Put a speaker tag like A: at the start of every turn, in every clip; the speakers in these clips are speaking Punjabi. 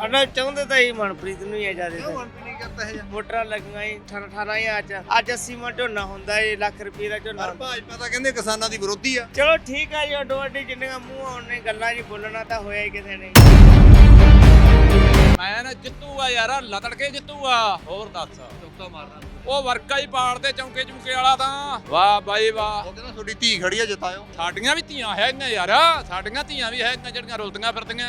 A: ਸਾਡਾ ਚਾਹੁੰਦੇ ਤਾਂ ਹੀ ਮਨਪ੍ਰੀਤ ਨੂੰ ਹੀ ਆ ਜ਼ਿਆਦਾ
B: ਕਿਉਂ ਮਨਪ੍ਰੀਤ ਨਹੀਂ ਕਰਦਾ ਇਹ
A: ਮੋਟਰਾਂ ਲੱਗੀਆਂ ਹੀ 18 18000 ਚ। ਅੱਜ 80 ਮਣ ਝੋਨਾ ਹੁੰਦਾ ਏ ਲੱਖ ਰੁਪਏ ਦਾ ਝੋਨਾ।
B: ਪਰ ਭਾਜਪਾ ਤਾਂ ਕਹਿੰਦੇ ਕਿਸਾਨਾਂ ਦੀ ਵਿਰੋਧੀ ਆ।
A: ਚਲੋ ਠੀਕ ਆ ਜੀ ਅੱਡੋ ਅੱਡੀ ਜਿੰਨੀਆਂ ਮੂੰਹ ਆਉਣੇ ਗੱਲਾਂ ਜੀ ਬੋਲਣਾ ਤਾਂ ਹੋਇਆ ਹੀ ਕਿਸੇ ਨੇ
C: ਮੈਂ ਨਾ ਜਿੱਤੂਗਾ ਯਾਰ ਲਤੜ ਕੇ ਜਿੱਤੂਗਾ। ਹੋਰ ਦੱਸ।
B: ਚੌਕਾ ਮਾਰਨਾ।
C: ਉਹ ਵਰਕਾ ਹੀ ਪਾੜਦੇ ਚੌਂਕੇ ਚੁੰਕੇ ਵਾਲਾ ਤਾਂ। ਵਾਹ ਬਾਈ ਵਾਹ।
B: ਉਹ ਕਹਿੰਦਾ ਤੁਹਾਡੀ ਧੀ ਖੜੀ ਆ ਜਿਤਾਇਓ।
C: ਸਾਡੀਆਂ ਵੀ ਧੀਆਂ ਹੈਗੀਆਂ ਯਾਰ। ਸਾਡੀਆਂ ਧੀਆਂ ਵੀ ਹੈਗੀਆਂ ਜਿਹੜੀਆਂ ਰੁਲਦੀਆਂ ਫਿਰਦੀਆਂ।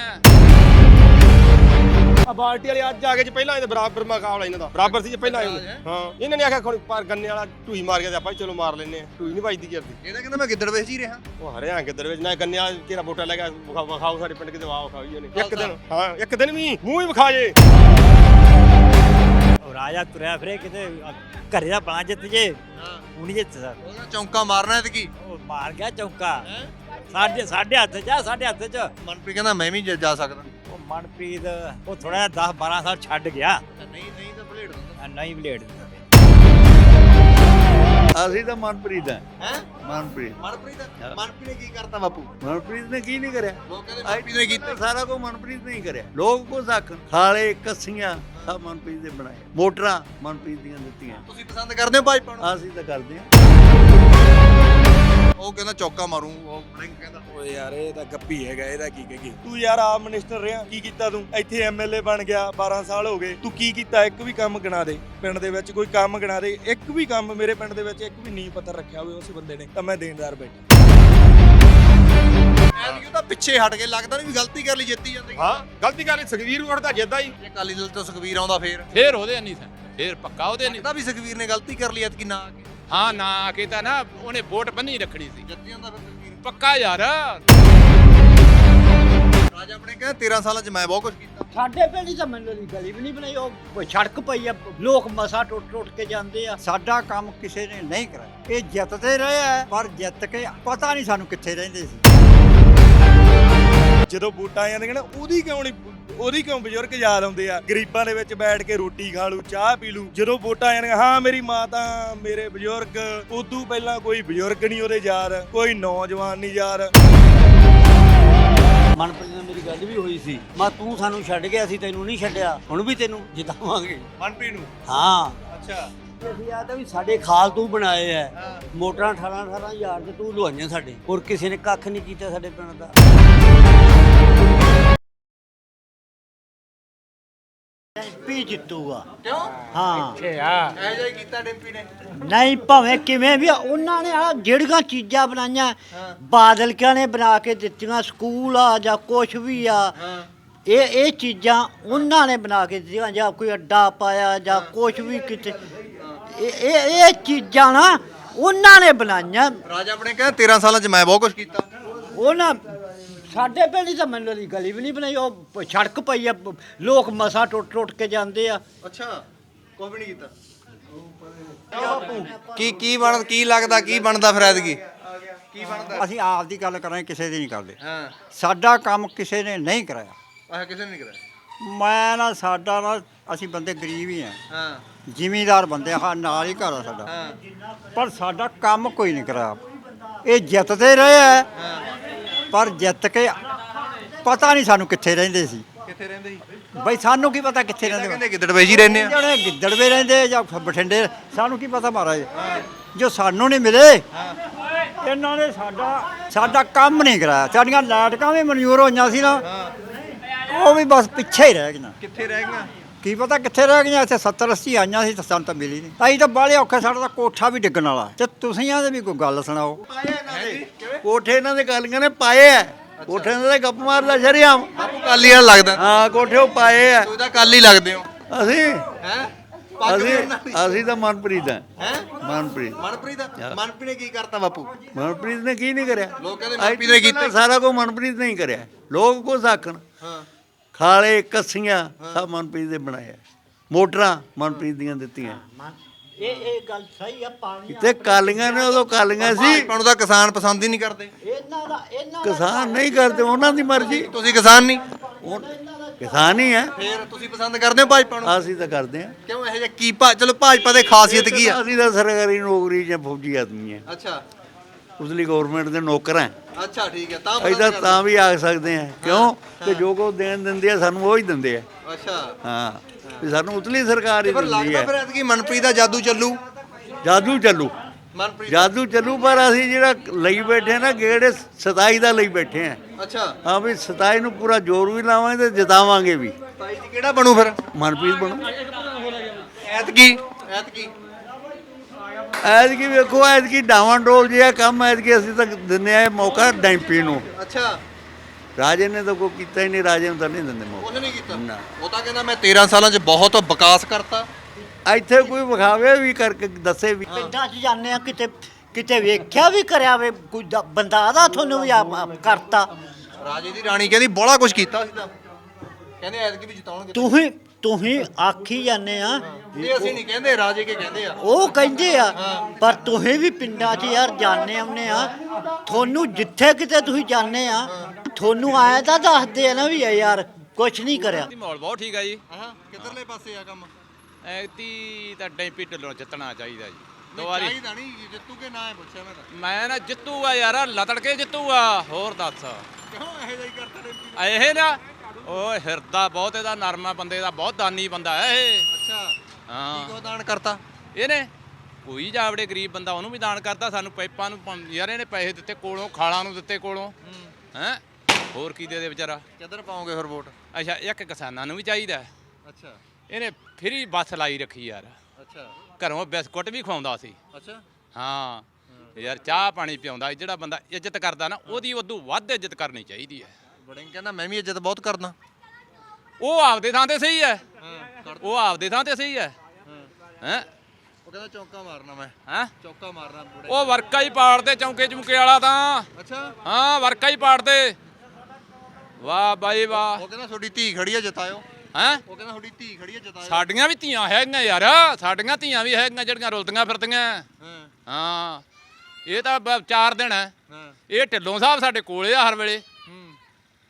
D: ਆ ਬਾਲਟੀ ਵਾਲੇ ਅੱਜ ਆ ਗਏ ਜੀ ਪਹਿਲਾਂ ਇਹਦੇ ਬਰਾਬਰ ਮੁਕਾਬਲਾ ਇਹਨਾਂ ਦਾ। ਬਰਾਬਰ ਸੀ ਜੀ ਪਹਿਲਾਂ ਇਹ। ਹਾਂ। ਇਹਨਾਂ ਨੇ ਆਖਿਆ ਖੁਣ ਪਰ ਗੰਨੇ ਵਾਲਾ ਟੂਈ ਮਾਰ ਗਿਆ ਤੇ ਆਪਾਂ ਵੀ ਚਲੋ ਮਾਰ ਲੈਨੇ ਆ ਟੂਈ ਨਹੀਂ ਵੱਜਦੀ ਕਰਦੀ
B: ਇਹਦਾ ਕਹਿੰਦਾ ਮੈਂ ਗਿੱਦੜ ਵੇਚ ਹੀ ਰਿਹਾ।
D: ਉਹ ਹਰਿਆਣਾ ਕਿੱਧਰ ਵਿੱਚ। ਨਾ ਗੰਨੇ ਵਾਲਾ ਕਿਹੜਾ ਬੋਟਾ ਲੈ ਗਿਆ ਵਿਖਾ- ਵਿਖਾਓ ਸਾਡੇ ਪਿੰਡ ਕਿਤੇ ਵਾਹ ਵਿਖਾਈ ਉਹਨੇ। ਇੱਕ ਦਿਨ ਹਾਂ ਇੱਕ ਦਿਨ ਵੀ ਮੂੰਹ ਹੀ ਵਿਖਾ ਜੇ।
E: ਉਹ ਰਾਜਾ ਤੁਰਿਆ ਫਿਰੇ ਕਿਤੇ ਘਰੇ ਦਾ ਬਣਾ ਜਿੱਤ ਜੇ।
B: ਹਾਂ।
E: ਹੁਣੀ ਜਿੱਤ ਸਰ
B: ਉਹਦਾ ਚੌਂਕਾ ਮਾਰਨਾ ਹੈ ਤੇ ਕੀ?
E: ਉਹ ਮਾਰ ਗਿਆ ਚੌਂਕਾ। ਸਾਡੇ ਸਾਡੇ ਹੱਥ 'ਚ ਆ, ਸਾਡੇ ਹੱਥ 'ਚ।
B: ਮਨਪ੍ਰੀਤ ਕਹਿੰਦਾ ਮੈਂ ਵੀ ਜ- ਜਾ ਸਕਦਾ।
E: ਮਨਪ੍ਰੀਤ ਉਹ ਥੋੜਾ 10 12 ਸਾਲ ਛੱਡ ਗਿਆ।
B: ਨਹੀਂ ਨਹੀਂ ਤਾਂ ਭਲੇੜ ਦਿੰਦਾ।
E: ਨਹੀਂ ਬਲੇਡ
F: ਅਸੀਂ ਤਾਂ ਮਨਪ੍ਰੀਤ ਹੈ।
B: ਹੈ?
F: ਮਨਪ੍ਰੀਤ।
B: ਮਨਪ੍ਰੀਤ? ਮਨਪ੍ਰੀਤ ਨੇ ਕੀ ਕਰਤਾ ਬਾਪੂ?
F: ਮਨਪ੍ਰੀਤ ਨੇ ਕੀ ਨਹੀਂ ਕਰਿਆ?
B: ਲੋਕ ਕਹਿੰਦੇ ਮਨਪ੍ਰੀਤ ਨੇ ਕੀਤਾ।
F: ਸਾਰਾ ਕੁਝ ਮਨਪ੍ਰੀਤ ਨੇ ਹੀ ਕਰਿਆ। ਲੋਕ ਕੋ ਆਖਣ ਖਾਲੇ ਕੱਸੀਆਂ ਸਭ ਮਨਪ੍ਰੀਤ ਦੇ ਬਣਾਏ। ਮੋਟਰਾਂ ਮਨਪ੍ਰੀਤ ਦੀਆਂ ਦਿੱਤੀਆਂ।
B: ਤੁਸੀਂ ਪਸੰਦ ਕਰਦੇ ਹੋ ਭਾਜਪਾ ਨੂੰ?
F: ਅਸੀਂ ਤਾਂ ਕਰਦੇ ਹਾਂ।
B: ਉਹ ਕਹਿੰਦਾ ਚੌਕਾ ਮਾਰੂ ਉਹ ਬਲਿੰਕ ਕਹਿੰਦਾ
D: ਓਏ ਯਾਰ ਇਹ ਤਾਂ ਗੱਪੀ ਹੈਗਾ ਇਹਦਾ ਕੀ ਕਹੀ ਤੂੰ ਯਾਰ ਆ ਮਿਨਿਸਟਰ ਰਿਹਾ ਕੀ ਕੀਤਾ ਤੂੰ? ਇੱਥੇ ਐਮਐਲਏ ਬਣ ਗਿਆ 12 ਸਾਲ ਹੋ ਗਏ। ਤੂੰ ਕੀ ਕੀਤਾ? ਇੱਕ ਵੀ ਕੰਮ ਗਿਣਾ ਦੇ। ਪਿੰਡ ਦੇ ਵਿੱਚ ਕੋਈ ਕੰਮ ਗਿਣਾ ਦੇ। ਇੱਕ ਵੀ ਕੰਮ ਮੇਰੇ ਪਿੰਡ ਦੇ ਵਿੱਚ ਇੱਕ ਵੀ ਨੀਂਹ ਪੱਥਰ ਰੱਖਿਆ ਹੋਵੇ ਉਸ ਬੰਦੇ ਨੇ ਤਾਂ ਮੈਂ ਦੇਣਦਾਰ ਬੈਠਾ।
B: ਐਤਕੀ ਉਹ ਤਾਂ ਪਿੱਛੇ ਹਟ ਕੇ ਲੱਗਦਾ ਨਹੀਂ ਵੀ ਗਲਤੀ ਕਰ ਲਈ ਜਿੱਤੀ ਜਾਂਦੀ।
D: ਹਾਂ ਗਲਤੀ ਕਰ ਲਈ ਸੁਖਵੀਰ ਨੂੰ ਤਾਂ ਜਿੱਦਾਂ ਹੀ।
B: ਜੇ ਅਕਾਲੀ ਦਲ ਤੋਂ ਸੁਖਵੀਰ ਆਉਂਦਾ ਫੇਰ।
C: ਫੇਰ ਉਹਦੇ ਨਹੀਂ ਸਨ ਫੇਰ ਪੱਕਾ ਉਹਦੇ ਨਹੀਂ।
B: ਲੱਗਦਾ ਵੀ ਸੁਖਵੀਰ ਨੇ ਗਲਤੀ ਕਰ ਲਈ ਐਤਕੀ ਨਾ ਆ ਕੇ
C: ਹਾਂ ਨਾ ਕੀਤਾ ਨਾ ਉਹਨੇ ਵੋਟ ਬੰਨੀ ਰੱਖਣੀ ਸੀ।
B: ਜਿੱਤ ਜਾਂਦਾ ਫਿਰ ਸੁਖਵੀਰ
C: ਪੱਕਾ ਯਾਰ।
B: ਰਾਜਾ ਆਪਣੇ ਕਹਿੰਦਾ 13 ਸਾਲਾਂ 'ਚ ਮੈਂ ਬਹੁਤ ਕੁਝ ਕੀਤਾ।
E: ਸਾਡੇ ਪਿੰਡ ਦੀ ਤਾਂ ਮੈਨੂੰ ਦੀ ਗਲੀ ਵੀ ਨਹੀਂ ਬਣਾਈ ਉਹ ਸੜਕ ਪਈ ਆ ਲੋਕ ਮਸਾ ਟੁੱਟ ਟੁੱਟ ਕੇ ਜਾਂਦੇ ਆ।
F: ਸਾਡਾ ਕੰਮ ਕਿਸੇ ਨੇ ਨਹੀਂ ਕਰਾਇਆ। ਇਹ ਜਿੱਤਦੇ ਰਹੇ ਆ ਪਰ ਜਿੱਤ ਕੇ ਪਤਾ ਨਹੀਂ ਸਾਨੂੰ ਕਿੱਥੇ ਰਹਿੰਦੇ ਸੀ।
D: ਜਦੋਂ ਵੋਟਾਂ ਆਉਂਦੀਆਂ ਨੇ ਨਾ ਉਹਦੀ ਕਿਉਂ ਨਹੀਂ ਉਹਦੀ ਕਿਉਂ ਬਜ਼ੁਰਗ ਯਾਦ ਆਉਂਦੇ ਆ? ਗਰੀਬਾਂ ਦੇ ਵਿੱਚ ਬੈਠ ਕੇ ਰੋਟੀ ਖਾ ਲੂ ਚਾਹ ਪੀ ਲੂ ਜਦੋਂ ਵੋਟਾਂ ਆਉਂਦੀਆਂ ਹਾਂ ਮੇਰੀ ਮਾਂ ਤਾਂ ਮੇਰੇ ਬਜ਼ੁਰਗ ਉਦੋਂ ਪਹਿਲਾਂ ਕੋਈ ਬਜ਼ੁਰਗ ਨਹੀਂ ਉਹਦੇ ਯਾਰ ਕੋਈ ਨੌਜਵਾਨ ਨਹੀਂ ਯਾਰ।
E: ਮਨਪ੍ਰੀਤ ਨਾਲ ਮੇਰੀ ਗੱਲ ਵੀ ਹੋਈ ਸੀ। ਮੈਂ ਤੂੰ ਸਾਨੂੰ ਛੱਡ ਗਿਆ ਸੀ ਤੈਨੂੰ ਨਹੀਂ ਛੱਡਿਆ। ਹੁਣ ਵੀ ਤੈਨੂੰ ਜਿਤਾਵਾਂਗੇ।
B: ਮਨਪ੍ਰੀਤ ਨੂੰ?
E: ਹਾਂ।
B: ਅੱਛਾ।
E: ਅਸੀਂ ਆ ਤਾਂ ਵੀ ਸਾਡੇ ਖਾਲ ਤੂੰ ਬਣਾਏ ਐ। ਮੋਟਰਾਂ 18 18 ਹਜ਼ਾਰ ਤੇ ਤੂੰ ਲਵਾਈਆਂ ਸਾਡੇ। ਹੋਰ ਕਿਸੇ ਨੇ ਕੱਖ ਨਹੀਂ ਕੀਤਾ ਸਾਡੇ ਪਿੰਡ ਦਾ। ਐਮਪੀ ਜਿੱਤੂਗਾ।
B: ਕਿਉਂ?
E: ਹਾਂ।
B: ਇਹ ਜਿਹਾ ਹੀ ਕੀਤਾ ਡਿੰਪੀ ਨੇ।
E: ਨਹੀਂ ਭਾਵੇਂ ਕਿਵੇਂ ਵੀ ਆ, ਉਹਨਾਂ ਨੇ ਆ ਜਿਹੜੀਆਂ ਚੀਜ਼ਾਂ ਬਣਾਈਆਂ ਬਾਦਲ ਕਿਆਂ ਨੇ ਬਣਾ ਕੇ ਦਿੱਤੀਆਂ ਸਕੂਲ ਆ ਜਾਂ ਕੁਛ ਵੀ ਆ
B: ਹਾਂ।
E: ਇਹ ਇਹ ਚੀਜ਼ਾਂ ਉਹਨਾਂ ਨੇ ਬਣਾ ਕੇ ਦਿੱਤੀਆਂ ਜਾਂ ਕੋਈ ਅੱਡਾ ਪਾਇਆ ਜਾਂ ਕੁਛ ਵੀ ਕਿਤੇ। ਇਹ ਇਹ ਇਹ ਚੀਜ਼ਾਂ ਨਾ ਉਹਨਾਂ ਨੇ ਬਣਾਈਆਂ।
B: ਰਾਜਾ ਆਪਣੇ ਕਹਿੰਦਾ 13 ਸਾਲਾਂ 'ਚ ਮੈਂ ਬਹੁਤ ਕੁਝ ਕੀਤਾ।
E: ਉਹਨਾਂ ਸਾਡੇ ਪਿੰਡ ਦੀ ਤਾਂ ਮੈਨੂੰ ਦੀ ਗਲੀ ਵੀ ਨਹੀਂ ਬਣਾਈ ਉਹ ਸੜਕ ਪਈ ਆ ਲੋਕ ਮਸਾ ਟੁੱਟ ਟੁੱਟ ਕੇ ਜਾਂਦੇ ਆ।
B: ਅੱਛਾ ਕੋਈ ਵੀ ਨਹੀਂ ਕੀਤਾ। ਕੀ ਕੀ ਬਣ ਕੀ ਲੱਗਦਾ ਕੀ ਬਣਦਾ ਫਿਰ ਐਤਕੀ? ਕੀ ਬਣਦਾ?
F: ਅਸੀਂ ਆਪ ਦੀ ਗੱਲ ਕਰਾਂਗੇ ਕਿਸੇ ਦੀ ਨਹੀਂ ਕਰਦੇ।
B: ਹਾਂ।
F: ਸਾਡਾ ਕੰਮ ਕਿਸੇ ਨੇ ਨਹੀਂ ਕਰਾਇਆ।
B: ਆਹ ਕਿਸੇ ਨੇ ਨਹੀਂ ਕਰਾਇਆ?
F: ਮੈਂ ਨਾ ਸਾਡਾ ਨਾ ਅਸੀਂ ਬੰਦੇ ਗਰੀਬ ਹੀ ਆ।
B: ਹਾਂ।
F: ਜ਼ਿਮੀਦਾਰ ਬੰਦੇ ਹਾਂ ਨਾਲ ਹੀ ਘਰ ਆ ਸਾਡਾ।
B: ਹਾਂ।
F: ਪਰ ਸਾਡਾ ਕੰਮ ਕੋਈ ਨਹੀਂ ਕਰਾਇਆ। ਇਹ ਜਿੱਤਦੇ ਰਹੇ ਆ।
B: ਹਾਂ।
F: ਪਰ ਜਿੱਤ ਕੇ ਪਤਾ ਨਹੀਂ ਸਾਨੂੰ ਕਿੱਥੇ ਰਹਿੰਦੇ ਸੀ।
B: ਕਿੱਥੇ ਰਹਿੰਦੇ ਸੀ?
F: ਬਈ ਸਾਨੂੰ ਕੀ ਪਤਾ ਕਿੱਥੇ ਰਹਿੰਦੇ
B: ਕਹਿੰਦੇ ਗਿੱਦੜ ਵੇਜੀ ਰਹਿੰਦੇ ਆ?
F: ਜਿਹੜੇ ਗਿੱਦੜਵੇ ਰਹਿੰਦੇ ਜਾਂ ਬਠਿੰਡੇ ਸਾਨੂੰ ਕੀ ਪਤਾ ਮਹਾਰਾਜ? ਜੋ ਸਾਨੂੰ ਨਹੀਂ ਮਿਲੇ ਇਹਨਾਂ ਨੇ ਸਾਡਾ ਸਾਡਾ ਕੰਮ ਨਹੀਂ ਕਰਾਇਆ। ਸਾਡੀਆਂ ਲਾਟਕਾਂ ਵੀ ਮਨਜ਼ੂਰ ਹੋਈਆਂ ਸੀ ਨਾ। ਉਹ ਵੀ ਬਸ ਪਿੱਛੇ ਹੀ ਰਹਿ ਗਈਆਂ।
B: ਕਿੱਥੇ ਰਹਿ ਗਈਆਂ?
F: ਕੀ ਪਤਾ ਕਿੱਥੇ ਰਹਿ ਗਈਆਂ ਇੱਥੇ 70 80 ਆਈਆਂ ਸੀ ਤਾਂ ਸਾਨੂੰ ਤਾਂ ਮਿਲੀ ਨਹੀਂ। ਅਸੀਂ ਤਾਂ ਬਾਲੇ ਔਖੇ ਸਾਡਾ ਤਾਂ ਕੋਠਾ ਵੀ ਡਿੱਗਣ ਵਾਲਾ ਤੇ ਤੁਸੀਂ ਆਦੇ ਵੀ ਕੋਈ ਗੱਲ ਸੁਣਾਓ? ਕੋਠੇ ਇਹਨਾਂ ਦੇ ਕਾਲੀਆਂ ਨੇ ਪਾਏ ਆ ਕੋਠੇ ਇਹਨਾਂ ਦੇ ਗੱਪ ਮਾਰਦਾ ਸ਼ਰਿਆਮ
B: ਕਾਲੀ ਵਾਲਾ ਲੱਗਦਾ।
F: ਹਾਂ ਕੋਠੇ ਉਹ ਪਾਏ ਆ
B: ਤੁਸੀਂ ਤਾਂ ਕਾਲੀ ਲੱਗਦੇ ਹੋ।
F: ਅਸੀਂ?
B: ਹੈ?
F: ਅਸੀਂ ਅਸੀਂ ਤਾਂ ਮਨਪ੍ਰੀਤ ਹੈ
B: ਹੈ?
F: ਮਨਪ੍ਰੀਤ।
B: ਮਨਪ੍ਰੀਤ? ਮਨਪ੍ਰੀਤ ਨੇ ਕੀ ਕਰਤਾ ਬਾਪੂ?
F: ਮਨਪ੍ਰੀਤ ਨੇ ਕੀ ਨਹੀਂ ਕਰਿਆ?
B: ਲੋਕ ਕਹਿੰਦੇ ਮਨਪ੍ਰੀਤ ਨੇ ਕੀਤਾ।
F: ਸਾਰਾ ਕੁਝ ਮਨਪ੍ਰੀਤ ਨੇ ਹੀ ਕਰਿਆ। ਲੋਕ ਕੁਝ ਆਖਣ।
B: ਹਾਂ।
F: ਖਾਲੇ ਕੱਸੀਆਂ ਸਭ ਮਨਪ੍ਰੀਤ ਦੇ ਬਣਾਇਆ ਮੋਟਰਾਂ ਮਨਪ੍ਰੀਤ ਦੀਆਂ ਦਿੱਤੀਆਂ।
E: ਇਹ ਇਹ ਗੱਲ ਸਹੀ ਆ ਪਾਣੀ
F: ਤੇ ਕਾਲੀਆਂ ਨੇ ਉਦੋਂ ਕਾਲੀਆਂ ਸੀ।
B: ਭਾਜਪਾ ਨੂੰ ਤਾਂ ਕਿਸਾਨ ਪਸੰਦ ਹੀ ਨਹੀਂ ਕਰਦੇ।
E: ਇਹਨਾਂ ਦਾ ਇਹਨਾਂ
F: ਕਿਸਾਨ ਨਹੀਂ ਕਰਦੇ ਉਹਨਾਂ ਦੀ ਮਰਜ਼ੀ।
B: ਤੁਸੀਂ ਕਿਸਾਨ ਨਹੀਂ।
F: ਉਹ ਕਿਸਾਨ ਹੀ ਹੈ
B: ਫੇਰ ਤੁਸੀਂ ਪਸੰਦ ਕਰਦੇ ਹੋ ਭਾਜਪਾ ਨੂੰ?
F: ਅਸੀਂ ਤਾਂ ਕਰਦੇ ਹਾਂ।
B: ਕਿਉਂ ਇਹ ਜਿਹਾ ਕੀ ਭਾ ਚਲੋ ਭਾਜਪਾ ਦੇ ਖਾਸੀਅਤ ਕੀ ਆ?
F: ਅਸੀਂ ਤਾਂ ਸਰਕਾਰੀ ਨੌਕਰੀ ਜਾਂ ਫੌਜੀ ਆਦਮੀ ਹੈ
B: ਅੱਛਾ।
F: ਉਸ ਲਈ ਗਵਰਨਮੈਂਟ ਦੇ ਨੌਕਰ ਹੈ।
B: ਅੱਛਾ ਠੀਕ ਹੈ ਤਾਂ ਪਸੰਦ
F: ਤਾਂ ਤਾਂ ਵੀ ਆਖ ਸਕਦੇ ਹਾਂ। ਕਿਉਂ? ਕਿ ਜੋ ਕੋ ਦੇਣ ਦਿੰਦੇ ਆ ਸਾਨੂੰ ਉਹ ਹੀ ਦਿੰਦੇ ਆ।
B: ਅੱਛਾ।
G: ਹਾਂ। ਵੀ ਸਾਨੂੰ ਉਤਲੀ ਸਰਕਾਰ ਹੀ
B: ਪਰ
G: ਦਿੰਦੀ
B: ਲੱਗਦਾ
G: ਹੈ।
B: ਫਿਰ ਐਤਕੀ ਮਨਪ੍ਰੀਤ ਦਾ ਜਾਦੂ ਚੱਲੂ?
G: ਜਾਦੂ ਚੱਲੂ।
B: ਮਨਪ੍ਰੀਤ
G: ਜਾਦੂ ਚੱਲੂ ਪਰ ਅਸੀਂ ਜਿਹੜਾ ਲਈ ਬੈਠੇ ਨਾ ਗੇੜੇ 27 ਦਾ ਲਈ ਬੈਠੇ ਆ
B: ਅੱਛਾ।
G: ਹਾਂ ਵੀ 27 ਨੂੰ ਪੂਰਾ ਜ਼ੋਰ ਵੀ ਲਾਵਾਂਗੇ ਤੇ ਜਿਤਾਵਾਂਗੇ ਵੀ।
B: ਤਾਈ ਜੀ ਕਿਹੜਾ ਬਣੂ ਫਿਰ?
G: ਮਨਪ੍ਰੀਤ ਬਣੂ।
B: ਐਤਕੀ ਐਤਕੀ।
G: ਐਤਕੀ ਵੇਖੋ ਐਤਕੀ ਡਾਵਾਂ ਡੋਲ ਜਿਹਾ ਕੰਮ ਐਤਕੀ ਅਸੀਂ ਤਾਂ ਦਿੰਨੇ ਆ ਮੌਕਾ ਡੈਂਪੀ ਨੂੰ।
B: ਅੱਛਾ।
G: ਰਾਜੇ ਨੇ ਤਾਂ ਕੋਈ ਕੀਤਾ ਹੀ ਨਹੀਂ ਰਾਜੇ ਨੂੰ ਤਾਂ ਨਹੀਂ ਦਿੰਦੇ ਮੌਕਾ।
B: ਉਹਨੇ ਨਹੀਂ ਕੀਤਾ।
G: ਨਾ।
B: ਉਹ ਤਾਂ ਕਹਿੰਦਾ ਮੈਂ 13 ਸਾਲਾਂ 'ਚ ਬਹੁਤ ਵਿਕਾਸ ਕਰਤਾ।
G: ਇੱਥੇ ਕੋਈ ਵਿਖਾਵੇ ਵੀ ਕਰਕੇ ਦੱਸੇ ਵੀ।
E: ਪਿੰਡਾਂ 'ਚ ਜਾਂਦੇ ਆ ਕਿਤੇ ਕਿਤੇ ਵੇਖਿਆ ਵੀ ਕਰਿਆ ਵੇ ਕੋਈ ਦ- ਬੰਦਾ ਆਦਾ ਤੁਹਾਨੂੰ ਵੀ ਕਰਤਾ।
B: ਰਾਜੇ ਦੀ ਰਾਣੀ ਕਹਿੰਦੀ ਬੋਲਾ ਕੁਝ ਕੀਤਾ ਸੀ ਤਾਂ। ਕਹਿੰਦੇ ਐਤਕੀ ਵੀ ਜਿਤਾਉਣਗੇ।
E: ਤੂੰ ਹੀ ਤੂੰ ਹੀ ਆਖੀ ਜਾਂਦੇ ਆ।
B: ਇਹ ਅਸੀਂ ਨਹੀਂ ਕਹਿੰਦੇ ਰਾਜੇ ਕੇ ਕਹਿੰਦੇ ਆ।
E: ਉਹ ਕਹਿੰਦੇ ਆ ਪਰ ਤੁਸੀਂ ਵੀ ਪਿੰਡਾਂ 'ਚ ਯਾਰ ਜਾਣੇ ਆਉਨੇ ਆ। ਤੁਹਾਨੂੰ ਜਿੱਥੇ ਕਿਤੇ ਤੁਸੀਂ ਜਾਣੇ ਆ ਤੁਹਾਨੂੰ ਆਇਆ ਤਾਂ ਦੱਸਦੇ ਆ ਨਾ ਵੀ ਯਾਰ ਕੁਛ ਨਹੀਂ ਕਰਿਆ।
C: ਮਾਹੌਲ ਬਹੁਤ ਠੀਕ ਆ ਜੀ।
B: ਹਾਂ ਕਿੱਧਰਲੇ ਪਾਸੇ ਆ ਕੰਮ?
C: ਐਤੀ ਤਾਂ ਡੈਂਪੀ ਢਿੱਲੋਂ ਜਿੱਤਣਾ ਚਾਹੀਦਾ ਜੀ। ਦੋ ਵਾਰੀ।
B: ਚਾਹੀਦਾ ਨਹੀਂ ਜਿੱਤੂ ਕੇ ਨਾ ਪੁੱਛਿਆ ਮੈਂ ਤਾਂ।
C: ਮੈਂ ਨਾ ਜਿੱਤੂਗਾ ਯਾਰ ਲਤੜ ਕੇ ਜਿੱਤੂਗਾ ਹੋਰ ਦੱਸ।
B: ਕਿਉਂ ਇਹੋ ਜਿਹਾ ਹੀ ਕਰਤਾ ਡੈਂਪੀ
C: ਇਹ ਨਾ ਓਏ ਹਿਰਦਾ ਬਹੁਤ ਇਹਦਾ ਨਰਮਾ ਬੰਦੇ ਦਾ ਬਹੁਤ ਦਾਨੀ ਬੰਦਾ ਹੈ ਇਹ।
B: ਅੱਛਾ ਕੀ
C: ਹਾਂ।
B: ਕੋ ਦਾਨ ਕਰਤਾ?
C: ਇਹਨੇ ਕੋਈ ਜਾਵੜੇ ਗਰੀਬ ਬੰਦਾ ਉਹਨੂੰ ਵੀ ਦਾਨ ਕਰਦਾ ਸਾਨੂੰ ਪਾਈਪਾਂ ਨੂੰ ਪੰ- ਯਾਰ ਇਹਨੇ ਪੈਸੇ ਦਿੱਤੇ ਕੋਲੋਂ ਖਾਲਾਂ ਨੂੰ ਦਿੱਤੇ ਕੋਲੋਂ। ਹੈ। ਹੋਰ ਕੀ ਦੇ ਦੇ ਵਿਚਾਰਾ?
B: ਕਿੱਧਰ ਪਾਉਂਗੇ ਫਿਰ ਵੋਟ?
C: ਅੱਛਾ ਇੱਕ ਕਿਸਾਨਾਂ ਨੂੰ ਵੀ ਚਾਹੀਦਾ ਹੈ।
B: ਅੱਛਾ।
C: ਇਹਨੇ ਫਰੀ ਬੱਸ ਲਾਈ ਰੱਖੀ ਯਾਰ।
B: ਅੱਛਾ।
C: ਘਰੋਂ ਬਿਸਕੁਟ ਵੀ ਖਵਾਉਂਦਾ ਸੀ।
B: ਅੱਛਾ।
C: ਹਾਂ। ਯਾਰ ਚਾਹ ਪਾਣੀ ਪਿਆਉਂਦਾ ਜਿਹੜਾ ਬੰਦਾ ਇੱਜ਼ਤ ਕਰਦਾ ਨਾ ਉਹਦੀ ਉਦੋਂ ਵੱਧ ਇੱਜ਼ਤ ਕਰਨੀ ਚਾਹੀਦੀ ਹੈ।
B: ਬੜਿੰਗ ਕਹਿੰਦਾ ਮੈਂ ਵੀ ਇੱਜ਼ਤ ਬਹੁਤ ਕਰਦਾ।
C: ਉਹ ਆਪਦੇ ਥਾਂ ਤੇ ਸਹੀ ਹੈ।
B: ਹਾਂ
C: ਉਹ ਆਪਦੇ ਥਾਂ ਤੇ ਸਹੀ ਹੈ। ਹੈ?
B: ਉਹ ਕਹਿੰਦਾ ਚੌਕਾ ਮਾਰਨਾ ਮੈਂ।
C: ਹੈ?
B: ਚੌਕਾ ਮਾਰਨਾ ਬੁੜੇ
C: ਉਹ ਵਰਕਾ ਹੀ ਪਾੜਦੇ ਚੌਂਕੇ ਚਮਕੇ ਵਾਲਾ ਤਾਂ।
B: ਅੱਛਾ।
C: ਹਾਂ ਵਰਕਾ ਹੀ ਪਾੜਦੇ ਵਾਹ ਬਾਈ ਵਾਹ।
B: ਉਹ ਕਹਿੰਦਾ ਤੁਹਾਡੀ ਧੀ ਖੜੀ ਆ ਜਿਤਾਇਓ।
C: ਹੈ?
B: ਉਹ ਕਹਿੰਦਾ ਤੁਹਾਡੀ ਧੀ ਖੜੀ ਆ ਜਿਤਾਇਓ।
C: ਸਾਡੀਆਂ ਵੀ ਧੀਆਂ ਹੈਗੀਆਂ ਯਾਰ। ਸਾਡੀਆਂ ਧੀਆਂ ਵੀ ਹੈਗੀਆਂ ਜਿਹੜੀਆਂ ਰੁਲਦੀਆਂ ਫਿਰਦੀਆਂ।
B: ਹਾਂ।
C: ਹਾਂ। ਇਹ ਤਾਂ ਚਾਰ ਦਿਨ ਹੈ।
B: ਹਾਂ।
C: ਇਹ ਢਿੱਲੋਂ ਸਾਹਿਬ ਸਾਡੇ ਕੋਲੇ ਆ ਹਰ ਵੇਲੇ।
B: ਹੂੰ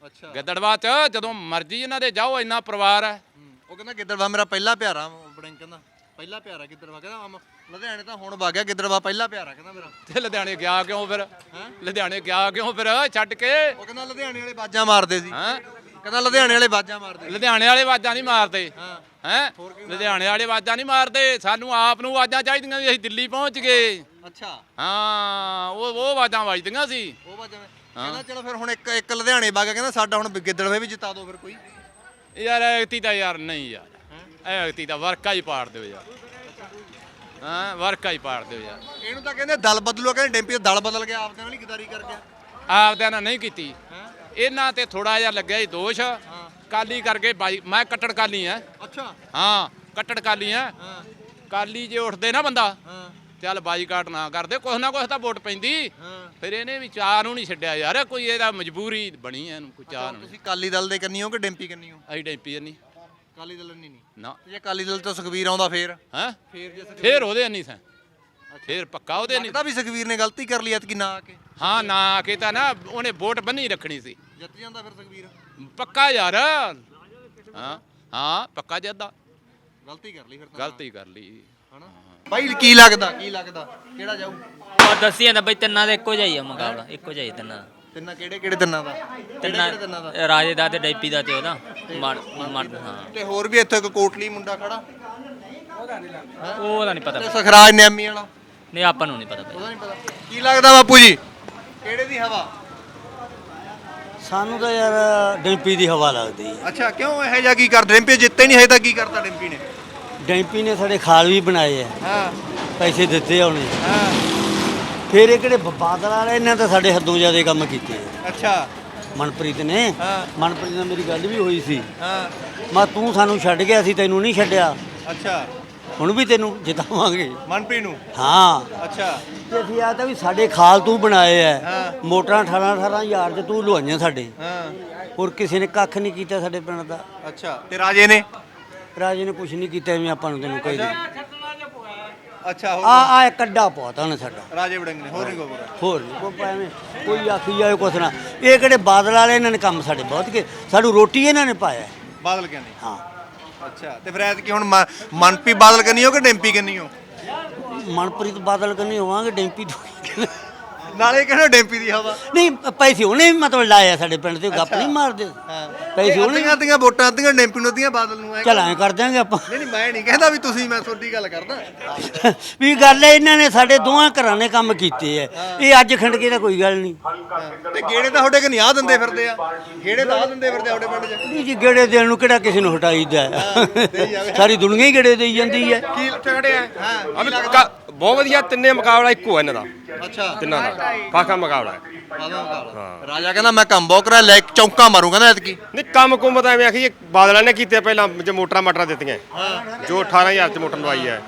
B: ਅੱਛਾ।
C: ਗਿੱਦੜਵਾ ਚ ਜਦੋਂ ਮਰਜ਼ੀ ਇਹਨਾਂ ਦੇ ਜਾਓ ਇੰਨਾ ਪਰਿਵਾਰ ਹੈ।
B: ਉਹ ਕਹਿੰਦਾ ਗਿੱਦੜਵਾ ਮੇਰਾ ਪਹਿਲਾ ਪਿਆਰਾ ਬੜਿੰਗ ਕਹਿੰਦਾ ਪਹਿਲਾ ਪਿਆਰਾ ਗਿੱਦੜਵਾ ਕਹਿੰਦਾ ਆਮ ਲੁਧਿਆਣੇ ਤਾਂ ਹੁਣ ਵਗ ਗਿਆ ਗਿੱਦੜਵਾ ਪਹਿਲਾ ਪਿਆਰਾ ਕਹਿੰਦਾ ਮੇਰਾ।
C: ਤੇ ਲੁਧਿਆਣੇ ਗਿਆ ਕਿਉਂ ਫਿਰ? ਲੁਧਿਆਣੇ ਗਿਆ ਕਿਉਂ ਫਿਰ? ਛੱਡ ਕੇ।
B: ਉਹ ਕਹਿੰਦਾ ਲੁਧਿਆਣੇ ਵਾਲੇ ਬਾਜਾਂ ਮਾਰਦੇ ਸੀ।
C: ਹਾਂ?
B: ਕਹਿੰਦਾ ਲੁਧਿਆਣੇ ਵਾਲੇ ਬਾਜਾਂ ਮਾਰਦੇ।
C: ਲੁਧਿਆਣੇ ਵਾਲੇ ਆਵਾਜ਼ਾਂ ਨਹੀਂ ਮਾਰਦੇ।
B: ਹਾਂ।
C: ਹੈ? ਲੁਧਿਆਣੇ ਵਾਲੇ ਆਵਾਜ਼ਾਂ ਨਹੀਂ ਮਾਰਦੇ। ਸਾਨੂੰ ਆਪ ਨੂੰ ਆਵਾਜ਼ਾਂ ਚਾਹੀਦੀਆਂ ਵੀ ਅਸੀਂ ਦਿੱਲੀ ਪਹੁੰਚ ਗਏ।
B: ਅੱਛਾ।
C: ਹਾਂ ਉਹ ਉਹ ਆਵਾਜ਼ਾਂ ਵੱਜਦੀਆਂ ਸੀ।
B: ਉਹ ਬਾਜਾਂ ਕਹਿੰਦਾ ਚਲੋ ਫਿਰ ਹੁਣ ਇੱਕ ਇੱਕ ਲੁਧਿਆਣੇ ਗਿਆ ਕਹਿੰਦਾ ਸਾਡਾ ਹੁਣ ਗਿੱਦੜਵੇ ਵੀ ਜਿਤਾ ਦਿਓ ਫਿਰ ਕੋਈ।
C: ਯਾਰ ਐਕਤੀ ਤਾਂ ਯਾਰ ਨਹੀਂ ਯਾਰ। ਐਕਤੀ ਤਾਂ ਵਰਕਾ ਹੀ ਪਾੜ ਦਿਓ ਯਾਰ। ਹਾਂ ਵਰਕਾ ਹੀ ਪਾੜ ਦਿਓ ਯਾਰ।
B: ਇਹਨੂੰ ਤਾਂ ਕਹਿੰਦੇ ਦਲ ਬਦਲੋ ਕਹਿੰਦੇ ਡੈਂਪੀ ਦਾ ਦਲ ਬਦਲ ਗਿਆ ਆਪਦੇ ਨਾਲ ਹੀ ਗਦਾਰੀ ਕਰ ਗਿਆ।
C: ਆਪਦਿਆਂ ਨਾਲ ਨਹੀਂ ਕੀਤੀ। ਇਹਨਾਂ ਤੇ ਥੋੜਾ ਜਿਹਾ ਲੱਗਿਆ ਸੀ ਦੋਸ਼। ਕਾਲੀ ਕਰਕੇ ਬਾਈ ਮੈਂ ਕੱਟੜ ਕਾਲੀ ਆ।
B: ਅੱਛਾ।
C: ਹਾਂ ਕੱਟੜ ਕਾਲੀ ਆ।
B: ਹਾਂ।
C: ਕਾਲੀ ਜੇ ਉੱਠਦੇ ਨਾ ਬੰਦਾ।
B: ਹਾਂ।
C: ਚੱਲ ਬਾਈਕਾਟ ਨਾ ਕਰਦੇ ਕੁਛ ਨਾ ਕੁਛ ਤਾਂ ਵੋਟ ਪੈਂਦੀ। ਫਿਰ ਇਹਨੇ ਵੀ ਚਾਹ ਨੂੰ ਨਹੀਂ ਛੱਡਿਆ ਯਾਰ ਕੋਈ ਇਹਦਾ ਮਜਬੂਰੀ ਬਣੀ ਐ ਇਹਨੂੰ ਕੋਈ ਚਾਹ ਨੂੰ।
B: ਤੁਸੀਂ ਕਾਲੀ ਦਲ ਦੇ ਕੰਨੀ ਹੋ ਕਿ ਡੈਂਪੀ ਕੰਨੀ ਹੋ?
C: ਅਸੀਂ ਡੈਂਪੀ ਨਹੀਂ
B: ਕਾਲੀ ਦਲ ਨਹੀਂ ਨਹੀਂ।
C: ਨਾ।
B: ਜੇ ਕਾਲੀ ਦਲ ਤੋਂ ਸੁਖਵੀਰ ਆਉਂਦਾ ਫੇਰ?
C: ਹੈ?
B: ਫੇਰ ਜੇ
C: ਫੇਰ ਉਹਦੇ ਨਹੀਂ ਸਾਂ। ਫੇਰ ਪੱਕਾ ਉਹਦੇ ਨਹੀਂ
B: ਲੱਗਦਾ ਵੀ ਸੁਖਵੀਰ ਨੇ ਗਲਤੀ ਕਰ ਲਈ ਐਤਕੀ ਨਾ ਆ ਕੇ।
C: ਹਾਂ ਨਾ ਆ ਕੇ ਤਾਂ ਨਾ ਉਹਨੇ ਵੋਟ ਬੰਨੀ ਰੱਖਣੀ ਸੀ।
B: ਜਿੱਤ ਜਾਂਦਾ ਫਿਰ ਸੁਖਵੀਰ
C: ਪੱਕਾ ਯਾਰ। ਹਾਂ ਹਾਂ ਪੱਕਾ ਜਿੱਦਾ
B: ਗਲਤੀ ਕਰ ਲਈ ਫਿਰ ਤਾਂ।
C: ਗਲਤੀ ਕਰ ਲਈ।
B: ਹਨਾ? ਬਾਈ ਕੀ ਲੱਗਦਾ? ਕੀ ਲੱਗਦਾ? ਕਿਹੜਾ ਜਾਊ?
H: ਉਹ ਦੱਸੀ ਜਾਂਦਾ ਬਈ ਤਿੰਨਾਂ ਦਾ ਇੱਕੋ ਜਿਹਾ ਹੀ ਆ ਮੁਕਾਬਲਾ ਇੱਕੋ ਜਿਹਾ ਹੀ ਤਿੰਨਾਂ ਦਾ।
B: ਤਿੰਨਾਂ ਕਿਹੜੇ ਕਿਹੜੇ ਤਿੰਨਾਂ ਦਾ? ਕਿਹੜੇ ਤਿੰਨਾਂ ਦਾ
H: ਤਿੰਨਾਂ ਰਾਜੇ ਦਾ ਤੇ ਡੈਪੀ ਦਾ ਤੇ ਉਹਦਾ ਮੜ ਮੜ ਹਾਂ।
B: ਤੇ ਹੋਰ ਵੀ ਇੱਥੇ ਇੱਕ ਕੋਟਲੀ ਮੁੰਡਾ ਖੜਾ?
H: ਉਹਦਾ ਨਹੀਂ ਪਤਾ
B: ਤੇ ਸਖਰਾਜ ਨਿਆਮੀ ਵਾਲਾ?
H: ਨਹੀਂ ਆਪਾਂ ਨੂੰ ਨਹੀਂ ਪਤਾ ਬਈ।
B: ਉਹਦਾ ਨਹੀਂ ਪਤਾ। ਕੀ ਲੱਗਦਾ ਬਾਪੂ ਜੀ? ਕਿਹੜੇ ਦੀ ਹਵਾ?
I: ਸਾਨੂੰ ਤਾਂ ਯਾਰ ਡੈਂਪੀ ਦੀ ਹਵਾ ਲੱਗਦੀ ਹੈ।
B: ਅੱਛਾ ਕਿਉਂ ਇਹ ਜਿਹਾ ਕੀ ਕਰ ਡੈਂਪੀ ਜਿੱਤੇ ਨਹੀਂ ਹੈ ਤਾਂ ਕੀ ਕਰਤਾ ਡੈਂਪੀ ਨੇ?
I: ਡੈਂਪੀ ਨੇ ਸਾਡੇ ਖਾਲ ਵੀ ਬਣਾਏ ਆ।
B: ਹਾਂ।
I: ਪੈਸੇ ਦਿੱਤੇ ਆ ਉਹਨੇ।
B: ਹਾਂ।
I: ਫਿਰ ਇਹ ਕਿਹੜੇ ਬਾਦਲ ਵਾਲੇ ਇਹਨਾਂ ਤਾਂ ਸਾਡੇ ਹੱਦੋਂ ਜ਼ਿਆਦਾ ਕੰਮ ਕੀਤੇ ਆ।
B: ਅੱਛਾ।
I: ਮਨਪ੍ਰੀਤ ਨੇ।
B: ਹਾਂ।
I: ਮਨਪ੍ਰੀਤ ਨਾਲ ਮੇਰੀ ਗੱਲ ਵੀ ਹੋਈ ਸੀ।
B: ਹਾਂ।
I: ਮੈਂ ਤੂੰ ਸਾਨੂੰ ਛੱਡ ਗਿਆ ਸੀ ਤੈਨੂੰ ਨਹੀਂ ਛੱਡਿਆ।
B: ਅੱਛਾ।
I: ਹੁਣ ਵੀ ਤੈਨੂੰ ਜਿਤਾਵਾਂਗੇ।
B: ਮਨਪ੍ਰੀਤ ਨੂੰ?
I: ਹਾਂ।
B: ਅੱਛਾ।
I: ਤੇ ਅਸੀਂ ਆ ਤਾਂ ਵੀ ਸਾਡੇ ਖਾਲ ਤੂੰ ਬਣਾਏ ਆ।
B: ਹਾਂ।
I: ਮੋਟਰਾਂ 18 18 ਹਜ਼ਾਰ ਤੇ ਤੂੰ ਲੁਆਈਆਂ ਸਾਡੇ।
B: ਹਾਂ।
I: ਹੋਰ ਕਿਸੇ ਨੇ ਕੱਖ ਨਹੀਂ ਕੀਤਾ ਸਾਡੇ ਪਿੰਡ ਦਾ।
B: ਅੱਛਾ। ਤੇ ਰਾਜੇ ਨੇ?
I: ਰਾਜੇ ਨੇ ਕੁਝ ਨਹੀਂ ਕੀਤਾ ਐਵੇਂ ਆਪਾਂ ਨੂੰ ਤੈਨੂੰ ਕਹੀ ਦੇ।
B: ਅੱਛਾ
I: ਆ
B: ਹੋਰ
I: ਆ ਇੱਕ ਅੱਡਾ ਪਹੁੰਚਾ ਸਾਡਾ।
B: ਰਾਜੇ ਵੜਿੰਗ ਨੇ ਹੋਰ ਨਹੀਂ ਕੋਈ
I: ਹੋਰ ਨਹੀਂ ਕੋਈ ਐਵੇਂ ਕੋਈ ਆਖੀ ਜਾਏ ਕੁਛ ਨਾ। ਇਹ ਕਿਹੜੇ ਬਾਦਲ ਵਾਲੇ ਇਹਨਾਂ ਨੇ ਕੰਮ ਸਾਡੇ ਬਹੁਤ ਕੇ ਸਾਨੂੰ ਰੋਟੀ ਇਹਨਾਂ ਨੇ ਪਾਇਆ।
B: ਬਾਦਲ ਕਹਿੰਦੇ
I: ਹਾਂ।
B: ਅੱਛਾ ਤੇ ਫਿਰ ਐਤਕੀ ਹੁਣ ਮ- ਮਨਪ੍ਰੀਤ ਬਾਦਲ ਕੰਨੀ ਹੋ ਕਿ ਡੈਂਪੀ ਕੰਨੀ ਹੋ?
I: ਮਨਪ੍ਰੀਤ ਬਾਦਲ ਕੰਨੀ ਹੋਵਾਂਗੇ ਡੈਂਪੀ ਤੋਂ
B: ਨਾਲੇ ਕਹਿੰਦੇ ਡੈਂਪੀ ਦੀ ਹਵਾ।
I: ਨਹੀਂ ਪੈਸੇ ਉਹਨੇ ਵੀ ਮਤਲਬ ਲਾਇਆ ਸਾਡੇ ਪਿੰਡ ਤੇ ਗੱਪ ਨਹੀਂ ਮਾਰਦੇ। ਪੈਸੇ ਉਹਨੇ
B: ਅੱਧੀਆਂ ਅੱਧੀਆਂ ਵੋਟਾਂ ਅੱਧੀਆਂ ਡੈਂਪੀ ਨੂੰ ਅੱਧੀਆਂ ਬਾਦਲ ਨੂੰ ਐ
I: ਚਲ ਐਂ ਕਰ ਦਿਆਂਗੇ ਆਪਾਂ।
B: ਨਹੀਂ ਨਹੀਂ ਮੈਂ ਨਹੀਂ ਕਹਿੰਦਾ ਵੀ ਤੁਸੀਂ ਮੈਂ ਤੁਹਾਡੀ ਗੱਲ ਕਰਦਾ।
I: ਵੀ ਗੱਲ ਹੈ ਇਹਨਾਂ ਨੇ ਸਾਡੇ ਦੋਹਾਂ ਘਰਾਂ ਨੇ ਕੰਮ ਕੀਤੇ ਐ ਇਹ ਅੱਜ ਖੰਡ ਕੇ ਤਾਂ ਕੋਈ ਗੱਲ ਨਹੀਂ।
B: ਤੇ ਗੇੜੇ ਤਾਂ ਤੁਹਾਡੇ ਕਿ ਨਹੀਂ ਆ ਦਿੰਦੇ ਫਿਰਦੇ ਆ। ਗੇੜੇ ਤਾਂ ਆ ਦਿੰਦੇ ਫਿਰਦੇ ਆ ਤੁਹਾਡੇ ਪਿੰਡ 'ਚ।
I: ਨਹੀਂ ਜੀ ਗੇੜੇ ਦੇਣ ਨੂੰ ਕਿਹੜਾ ਕਿਸੇ ਨੂੰ ਹਟਾਈਦਾ। ਹੈ? ਸਾਰੀ ਦੁਨੀਆ ਹੀ ਗੇੜੇ ਦੇਈ ਜਾਂਦੀ ਹੈ।
J: ਕੀ ਝਗੜੇ ਆ। ਬਹੁਤ ਵਧੀਆ ਤਿੰਨੇ ਮੁਕਾਬਲਾ ਇੱਕੋ ਹੈ ਇਹਨਾਂ ਦਾ।
B: ਅੱਛਾ।
J: ਤਿੰਨਾਂ ਦਾ। ਫਾਕਾ ਮੁਕਾਬਲਾ ਹੈ।
B: ਰਾਜਾ ਕਹਿੰਦਾ ਮੈਂ ਕੰਮ ਬਹੁਤ ਕਰਿਆ ਲੈ ਚੌਂਕਾ ਮਾਰੂ ਕਹਿੰਦਾ ਐਤਕੀ।
J: ਨਹੀਂ ਕੰਮ ਕੁੰਮ ਤਾਂ ਐਵੇਂ ਆਖੀ ਬਾਦਲਾਂ ਨੇ ਕੀਤੇ ਪਹਿਲਾਂ ਜੇ ਮੋਟਰਾਂ ਮਾਟਰਾਂ ਦਿੱਤੀਆਂ। ਜੋ 18000 ਚ ਮੋਟਰ ਲਵਾਈ ਹੈ।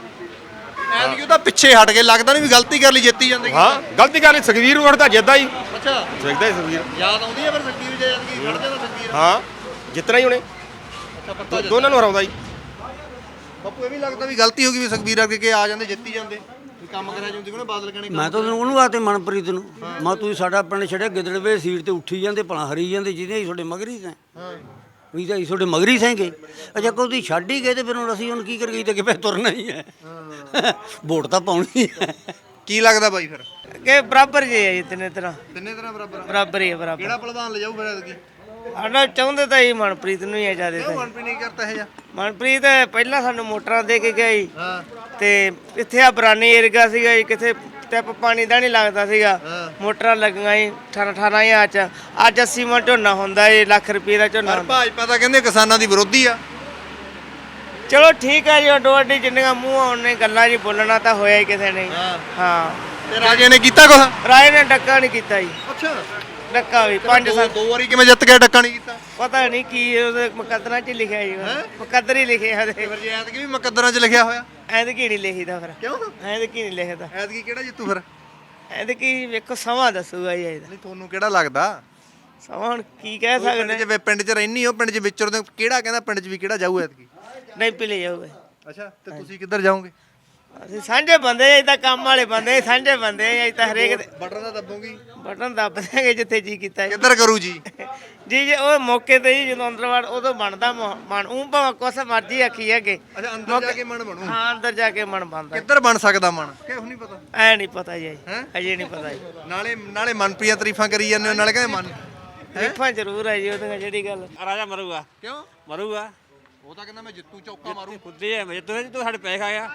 B: ਐਤਕੀ ਉਹ ਤਾਂ ਪਿੱਛੇ ਹਟ ਕੇ ਲੱਗਦਾ ਨਹੀਂ ਵੀ ਗਲਤੀ ਕਰ ਲਈ ਜਿੱਤੀ ਜਾਂਦੇ
J: ਹਾਂ ਗਲਤੀ ਕਰ ਲਈ ਸੁਖਵੀਰ ਨੂੰ ਤਾਂ ਜਿੱਦਾਂ ਹੀ।
B: ਅੱਛਾ।
J: ਜਿੱਦਾਂ ਹੀ ਸੁਖਵੀਰ
B: ਯਾਦ ਆਉਂਦੀ ਹੈ ਫਿਰ ਸਕੀਰ ਜੇ ਐਤਕੀ ਖੜ ਜਾਂਦਾ ਸਕੀਰ
J: ਹਾਂ ਜਿੱਤਣਾ ਹੀ ਉਹਨੇ।
B: ਅੱਛਾ
J: ਦੋ- ਦੋਨਾਂ ਨੂੰ ਹਰਾਉਂਦਾ ਹੀ।
B: ਬਾਪੂ ਇਹ ਵੀ ਲੱਗਦਾ ਵੀ ਗਲਤੀ ਹੋ ਗਈ ਵੀ ਸੁਖਬੀਰ ਅੱਗੇ ਕੇ ਆ ਜਾਂਦੇ ਜਿੱਤੀ ਜਾਂਦੇ। ਕੰਮ ਕਰਿਆ ਜਾਂਦੇ ਕੋਨੇ ਬਾਦਲ ਕਹਣੇ
I: ਮੈਂ ਤਾਂ ਉਹਨੂੰ ਉਹਨੂੰ ਆਤੇ ਮਨਪ੍ਰੀਤ ਨੂੰ। ਮੈਂ ਤੁਸੀਂ ਸਾਡਾ ਪਿੰਡ ਛੜਿਆ ਗਿੱਦੜਵੇ ਸੀਟ ਤੇ ਉੱਠੀ ਜਾਂਦੇ ਭਲਾ ਹਰੀ ਜਾਂਦੇ ਜਿਹਦੇ ਹੀ ਤੁਹਾਡੇ ਮਗਰੀ ਸੈਂ।
B: ਹਾਂ।
I: ਵੀ ਤਾਂ ਤੁਹਾਡੇ ਮਗਰੀ ਸੈਂਗੇ। ਅੱਛਾ ਕੋਈ ਤੁਸੀਂ ਛੱਡ ਹੀ ਗਏ ਤੇ ਫਿਰ ਹੁਣ ਅਸੀਂ ਹੁਣ ਕੀ ਕਰੀਏ ਤੇ ਕਿਵੇਂ ਤੁਰਨਾ ਹੀ ਹੈ? ਵੋਟ ਤਾਂ ਪਾਉਣੀ ਹੈ।
B: ਕੀ ਲੱਗਦਾ ਬਾਈ ਫਿਰ?
A: ਕਿ ਬਰਾਬਰ ਜੇ ਹੈ ਜੀ ਤਿੰਨੇ ਤਰ੍ਹਾਂ।
B: ਤਿੰਨੇ ਤਰ੍ਹਾਂ ਬਰਾਬਰ ਆ।
A: ਬਰਾਬਰ ਹੀ ਹੈ ਬਰਾਬਰ।
B: ਕਿਹੜਾ ਪਹਿਲਵਾਨ ਲੈ ਜਾਊ ਫਿਰ ਐਤਕੀ?
A: ਸਾਡਾ ਚਾਹੁੰਦੇ ਤਾਂ ਇਹ ਮਨਪ੍ਰੀਤ ਨੂੰ ਹੀ ਆ ਜ਼ਿਆਦਾ
B: ਕਿਉਂ
A: ਤਾਂ।
B: ਮਨਪ੍ਰੀਤ ਨਹੀਂ ਕਰਤਾ ਇਹ ਜਾ
A: ਮਨਪ੍ਰੀਤ ਪਹਿਲਾਂ ਸਾਨੂੰ ਮੋਟਰਾਂ ਦੇ ਕੇ ਗਿਆ ਜੀ।
B: ਹਾਂ।
A: ਤੇ ਇੱਥੇ ਆ ਬਰਾਨੀ ਏਰੀਆ ਸੀਗਾ ਜੀ ਕਿਥੇ ਟੈਪ ਪਾਣੀ ਦਾ ਨਹੀਂ ਲੱਗਦਾ ਸੀਗਾ। ਮੋਟਰਾਂ ਲੱਗੀਆਂ ਜੀ 18 18000 ਚ। ਅੱਜ 80 ਮਣ ਝੋਨਾ ਹੁੰਦਾ ਜੀ ਲੱਖ ਰੁਪਏ ਦਾ ਝੋਨਾ
B: ਪਰ
A: ਹੁੰਦਾ।
B: ਭਾਜਪਾ ਤਾਂ ਕਹਿੰਦੇ ਕਿਸਾਨਾਂ ਦੀ ਵਿਰੋਧੀ ਆ।
A: ਚਲੋ ਠੀਕ ਹੈ ਜੀ ਅੱਡੋ ਅੱਡੀ ਜਿੰਨੀਆਂ ਮੂੰਹ ਆਉਣੇ ਗੱਲਾਂ ਜੀ ਬੋਲਣਾ ਤਾਂ ਹੋਇਆ ਹੀ ਕਿਸੇ ਨੇ। ਹਾਂ।
B: ਤੇ ਰਾਜੇ ਨੇ ਕੀਤਾ ਕੁਛ?
A: ਰਾਏ ਨੇ ਡੱਕਾ ਨਹੀਂ ਕੀਤਾ ਜੀ।
B: ਅੱਛਾ।
A: ਡੱਕਾ ਵੀ ਪੰਜ ਸਾਲ
B: ਦੋ ਵਾਰੀ ਕਿਵੇਂ ਜਿੱਤ ਗਿਆ ਟੱਕਾ ਨਹੀਂ ਕੀਤਾ?
A: ਪਤਾ ਨਹੀਂ ਕੀ ਉਹਦੇ ਮੁਕੱਦਰਾਂ 'ਚ ਲਿਖਿਆ ਜੀ। ਮੁਕੱਦਰ ਹੀ ਲਿਖਿਆ ਉਹਦੇ।
B: ਫਿਰ ਜੇ ਐਤਕੀ ਵੀ ਮੁਕੱਦਰਾਂ 'ਚ ਲਿਖਿਆ ਹੋਇਆ?
A: ਐਂਦ ਕੀ ਨਹੀਂ ਲਿਖੀਦਾ ਫਿਰ।
B: ਕਿਉਂ?
A: ਐਂਦ ਕੀ ਨਹੀਂ ਲਿਖਦਾ।
B: ਐਤਕੀ ਕਿਹੜਾ ਜਿੱਤੂ ਫਿਰ?
A: ਐਂਦ ਕੀ ਵੇਖੋ ਸਮਾਂ ਦੱਸੂਗਾ ਜੀ ਇਹਦਾ।
B: ਨਹੀਂ ਤੁਹਾਨੂੰ ਕਿਹੜਾ ਲੱਗਦਾ?
A: ਸਮਾਂ ਹੁਣ ਕੀ ਕਹਿ
B: ਪਿੰਡ
A: ਸਕਦੇ?
B: 'ਚ ਵੇ- ਪਿੰਡ 'ਚ ਰਹਿਨੀ ਹੋ ਪਿੰਡ 'ਚ ਵਿਚਰਦੇ ਹੋ, ਕਿਹੜਾ ਕਹਿੰਦਾ ਪਿੰਡ 'ਚ ਵੀ ਕਿਹੜਾ ਜਾਊ ਐਤਕੀ?
A: ਨਹੀਂ ਪਿਲੇ ਜਾਊਗਾ।
B: ਅੱਛਾ ਤੇ ਤੁਸੀਂ ਕਿੱਧਰ ਜਾਓਗੇ?
A: ਅਸੀਂ ਸਾਂਝੇ ਬੰਦੇ ਆ ਤਾਂ ਕੰਮ ਵਾਲੇ ਬੰਦੇ ਆ, ਸਾਂਝੇ ਬੰਦੇ ਆ ਤਾਂ ਹਰੇਕ ਦੇ
B: ਬਟਨ ਦਾ ਦੱਬੋਗੀ।
A: ਬਟਨ ਦੱਬ ਦਿਆਂਗੇ ਜਿੱਥੇ ਜੀ ਕੀਤਾ ਜੀ।
B: ਕਿੱਧਰ ਕਰੂ ਜੀ?
A: ਜੀ ਜੇ ਉਹ ਮੌਕੇ ਤੇ ਜੀ ਜਦੋਂ ਅੰਦਰ ਵੜ ਉਦੋਂ ਬਣਦਾ ਮ- ਮਨ। ਉਹ ਭਾਵੇਂ ਕੁਛ ਮਰਜ਼ੀ ਆਖੀ ਹੈਗੇ
B: ਅੱਛਾ ਅੰਦਰ ਜਾ ਕੇ ਮਨ ਬਣੂ।
A: ਹਾਂ ਅੰਦਰ ਜਾ ਕੇ ਮਨ ਬਣਦਾ।
B: ਕਿੱਧਰ ਬਣ ਸਕਦਾ ਮਨ? ਕਿਉਂ ਨਹੀਂ ਪਤਾ?
A: ਐ ਨਹੀਂ ਪਤਾ ਜੀ
B: ਹੈਂ?
A: ਅਜੇ ਨਹੀਂ ਪਤਾ ਜੀ।
B: ਨਾਲੇ ਨਾਲੇ ਮਨਪ੍ਰੀਤ ਤਾਰੀਫਾਂ ਕਰੀ ਜਾਂਦੇ ਹੋ ਨਾਲੇ ਕਹਿੰਦੇ ਮਨ।
A: ਦੇਖਾਂ ਜ਼ਰੂਰ ਹੈ ਜੀ ਉਹਦੀਆਂ ਜਿਹੜੀ ਗੱਲ।
F: ਰਾਜਾ ਮਰੂਗਾ।
B: ਕਿਉਂ?
F: ਮਰੂਗਾ।
B: ਉਹ ਤਾਂ ਕਹਿੰਦਾ ਮੈਂ ਜਿੱਤੂ ਚੌਕਾ ਮਾਰੂ।
F: ਖੁੱਦੇ ਹੈ ਜਿੱਤੂ ਤੂੰ ਸਾਡੇ ਪੈਸੇ ਖਾਇਆ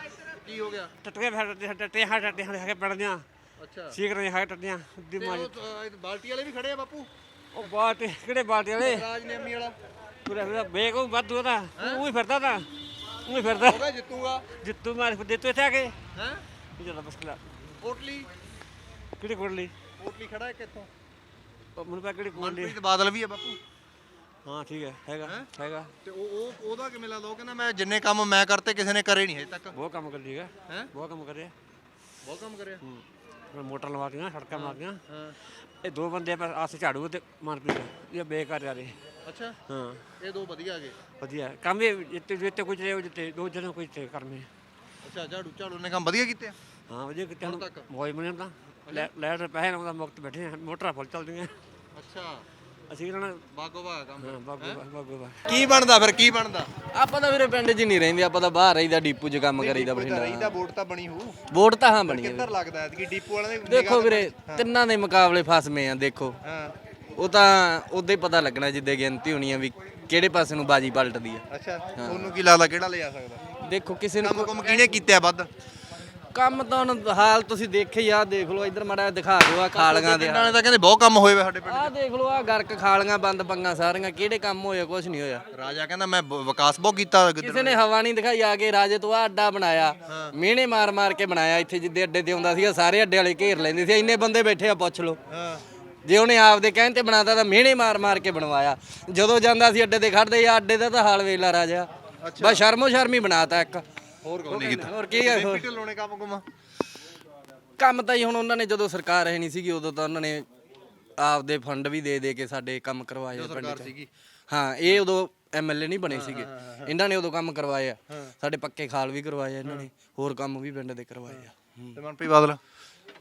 B: ਕੀ ਹੋ ਗਿਆ?
F: ਟੱਟੇ ਫਿਰ ਟੱਟੇ ਹਾਂ ਟੱਟੇ ਹਾਂ ਕੇ ਪੜਦਿਆਂ
B: ਅੱਛਾ।
F: ਸੀਕਰ ਨੇ ਹਾਂ ਟੱਟੀਆਂ ਦੀ
B: ਤੇ ਉਹ ਅਹ, ਇਹ ਬਾਲਟੀ ਵਾਲੇ ਵੀ ਖੜੇ ਆ ਬਾਪੂ?
F: ਉਹ ਬਾਟ ਕਿਹੜੇ ਬਾਟ ਵਾਲੇ?
B: ਰਾਜ ਨੇਮੀ ਵਾਲਾ।
F: ਪੂਰਾ ਪੂਰਾ ਬੇਕ ਵਾਧੂ ਉਹਦਾ ਉਹ ਹੀ ਫਿਰਦਾ ਤਾਂ। ਉਹ ਹੀ ਫਿਰਦਾ।
B: ਉਹਦਾ ਜਿੱਤੂਗਾ।
F: ਜਿੱਤੂ ਮਾਰ ਦਿੱਤੂ ਇੱਥੇ ਆ ਕੇ।
B: ਹੈ?
F: ਜ਼ਿਆਦਾ ਮੁਸ਼ਕਿਲ ਆ
B: ਕੋਟਲੀ।
F: ਕਿਹੜੀ ਕੋਟਲੀ?
B: ਕੋਟਲੀ ਖੜਾ ਹੈ ਕਿੱਥੋਂ
F: ਉਹ ਮੈਨੂੰ ਪਾ ਕਿਹੜੀ ਕੋਟਲੀ।
B: ਮਨਪ੍ਰੀਤ ਬਾਦਲ ਵੀ ਹੈ ਬਾਪੂ।
F: ਹਾਂ ਠੀਕ ਹੈ ਹੈਗਾ ਹੈਗਾ।
B: ਤੇ ਉਹ ਉਹ ਉਹਦਾ ਕਿਵੇਂ ਲੱਗਦਾ? ਉਹ ਕਹਿੰਦਾ ਮੈਂ ਜਿੰਨੇ ਕੰਮ ਮੈਂ ਕਰਤੇ ਕਿਸੇ ਨੇ ਕਰੇ ਨਹੀਂ ਹਜੇ ਤੱਕ।
F: ਬਹੁਤ ਕੰਮ ਕਰ ਲਈਗਾ
B: ਹੈਂ?
F: ਬਹੁਤ ਕੰਮ ਕਰਿਆ।
B: ਬਹੁਤ ਕੰਮ ਕਰਿਆ?
F: ਹੁਣ ਮੋਟਰ ਲਵਾਤੀਆਂ ਸੜਕਾਂ ਮਾਰਤੀਆਂ। ਇਹ ਦੋ ਬੰਦੇ ਪਰ ਆਸ ਝਾੜੂ ਤੇ ਮਨਪ੍ਰੀਤ ਇਹ ਬੇਕਾਰ ਜਾ ਰਹੇ।
B: ਅੱਛਾ।
F: ਹਾਂ।
B: ਇਹ ਦੋ ਵਧੀਆ ਗਏ
F: ਵਧੀਆ। ਕੰਮ ਵੀ ਜਿੱਤੇ ਜਿੱਤੇ ਕੁਝ ਰਹੇ ਜਿੱਤੇ ਦੋ ਜਣੇ ਕੁਝ ਤੇ ਕਰਨੇ
B: ਅੱਛਾ ਝਾੜੂ ਝਾੜੂ ਨੇ ਕੰਮ ਵਧੀਆ ਕੀਤੇ ਆ?
F: ਹਾਂ ਵਧੀਆ ਕਿਤੇ ਹੁਣ
B: ਤੱਕ?
F: ਮੌਜ ਤਾਂ। ਲੈਟ ਪੈਸੇ ਨਾਲ ਮੁਕਤ ਬੈਠੇ ਆ। ਮੋਟਰਾਂ ਫੁੱਲ ਚੱਲਦੀਆਂ।
B: ਅੱਛਾ।
F: ਅਸੀਂ ਰਹਿਣਾ
B: ਬਾਗੋ ਬਾਗ ਕੰਮ।
F: ਹਾਂ ਬਾਗੋ ਬਾਗੋ ਬਾਗ
B: ਕੀ ਬਣਦਾ ਫਿਰ ਕੀ ਬਣਦਾ?
K: ਆਪਾਂ ਤਾਂ ਵੀਰੇ ਪਿੰਡ 'ਚ ਨਹੀਂ ਰਹਿੰਦੇ ਆਪਾਂ ਤਾਂ ਬਾਹਰ ਰਹੀਦਾ ਡੀਪੂ 'ਚ ਕੰਮ ਕਰੀਦਾ ਬਠਿੰਡਾ।
B: ਵੋਟ ਤਾਂ ਬਣੀ ਹੋਊ।
K: ਵੋਟ ਤਾਂ ਹਾਂ ਬਣੀ ਹੈ
B: ਕਿੱਧਰ ਲੱਗਦਾ ਹੈ ਕਿ ਡੀਪੂ ਵਾਲਿਆਂ ਦੇ
K: ਦੇਖੋ ਵੀਰੇ ਤਿੰਨਾਂ ਦੇ ਮੁਕਾਬਲੇ ਫਸਵੇਂ ਆ ਦੇਖੋ।
B: ਹਾਂ।
K: ਉਹ ਤਾਂ ਉਦੋਂ ਹੀ ਪਤਾ ਲੱਗਣਾ ਜਿੱਦੇ ਗਿਣਤੀ ਹੋਣੀ ਆ ਵੀ ਕਿਹੜੇ ਪਾਸੇ ਨੂੰ ਬਾਜੀ ਪਲਟਦੀ ਆ।
B: ਅੱਛਾ ਤੁਹਾਨੂੰ ਕੀ ਲੱਗਦਾ ਕਿਹੜਾ ਲਿਆ ਸਕਦਾ?
K: ਦੇਖੋ ਕਿਸੇ ਨੂੰ
B: ਕੰਮ ਕੁਮ ਕਿਹਨੇ ਕੀਤੇ ਵੱਧ?
K: ਕੰਮ ਤਾਂ ਹੁਣ ਹਾਲ ਤੁਸੀਂ ਦੇਖੇ ਹੀ ਆ ਦੇਖ ਲਓ ਇੱਧਰ ਮੜਾ ਦਿਖਾ ਦਿਓ ਆ ਖਾਲੀਆਂ ਦੇ
B: ਪਿੰਡਾਂ ਤਾਂ ਕਹਿੰਦੇ ਬਹੁਤ ਕੰਮ ਹੋਏ ਵੇ ਸਾਡੇ ਪਿੰਡ
K: ਆ ਦੇਖ ਲਓ ਆ ਗਰਕ ਖਾਲੀਆਂ ਬੰਦ ਪੰਗਾ ਸਾਰੀਆਂ ਕਿਹੜੇ ਕੰਮ ਹੋਏ ਕੁਝ ਨਹੀਂ ਹੋਇਆ।
B: ਰਾਜਾ ਕਹਿੰਦਾ ਮੈਂ ਬ- ਵਿਕਾਸ ਬਹੁਤ ਕੀਤਾ
K: ਕਿਸੇ ਨੇ ਹਵਾ ਨਹੀਂ ਦਿਖਾਈ ਆ ਕੇ ਰਾਜੇ ਤੋਂ ਆ ਅੱਡਾ ਬਣਾਇਆ। ਮਿਹਣੇ ਮਾਰ ਮਾਰ ਕੇ ਬਣਾਇਆ ਇੱਥੇ ਜਿੱਦੇ ਅੱਡੇ ਤੇ ਆਉਂਦਾ ਸੀਗਾ ਸਾਰੇ ਅੱਡੇ ਵਾਲੇ ਘੇਰ ਲੈਂਦੇ ਸੀ ਇੰਨੇ ਬੰਦੇ ਬੈਠੇ ਆ ਪੁੱਛ ਲਓ। ਜੇ ਉਹਨੇ ਆਪਦੇ ਕਹਿਣ ਤੇ ਬਣਾਤਾ ਤਾਂ ਮਿਹਣੇ ਮਾਰ ਮਾਰ ਕੇ ਬਣਵਾਇਆ। ਜਦੋਂ ਜਾਂਦਾ ਸੀ ਅੱਡੇ ਤੇ ਖੜਦੇ ਆ ਅੱਡੇ ਦਾ ਤਾਂ ਹਾਲ ਵੇਲਾ ਰਾਜਾ। ਬਸ ਸ਼ਰਮੋ ਸ਼ਰਮੀ ਬਣਾਤਾ ਇੱਕ।
B: ਹੋਰ ਕੋਈ ਨਹੀਂ ਕੀਤਾ
K: ਹੋਰ ਕੀ ਹੈ ਹੋਰ?
B: ਢਿੱਲੋਂ ਨੇ ਕੰਮ ਕੁਮ?
K: ਕੰਮ ਤਾਂ ਹੀ ਹੁਣ ਉਹਨਾਂ ਨੇ ਜਦੋਂ ਸਰਕਾਰ ਹੈ ਨਹੀਂ ਸੀਗੀ ਉਦੋਂ ਤਾਂ ਉਹਨਾਂ ਨੇ ਆਪਦੇ ਫੰਡ ਵੀ ਦੇ ਦੇ ਕੇ ਸਾਡੇ ਕੰਮ ਕਰਵਾਏ ਆ ਪਿੰਡ 'ਚ।
B: ਸੀਗੀ।
K: ਹਾਂ ਇਹ ਉਦੋਂ ਐਮਐਲਏ ਨਹੀਂ ਬਣੇ ਸੀਗੇ। ਇਹਨਾਂ ਨੇ ਉਦੋਂ ਕੰਮ ਕਰਵਾਏ ਆ। ਸਾਡੇ ਪੱਕੇ ਖਾਲ ਵੀ ਕਰਵਾਏ ਆ ਇਹਨਾਂ ਨੇ ਹੋਰ ਕੰਮ ਵੀ ਪਿੰਡ ਦੇ ਕਰਵਾਏ ਆ।
B: ਤੇ ਮਨਪ੍ਰੀਤ ਬਾਦਲ?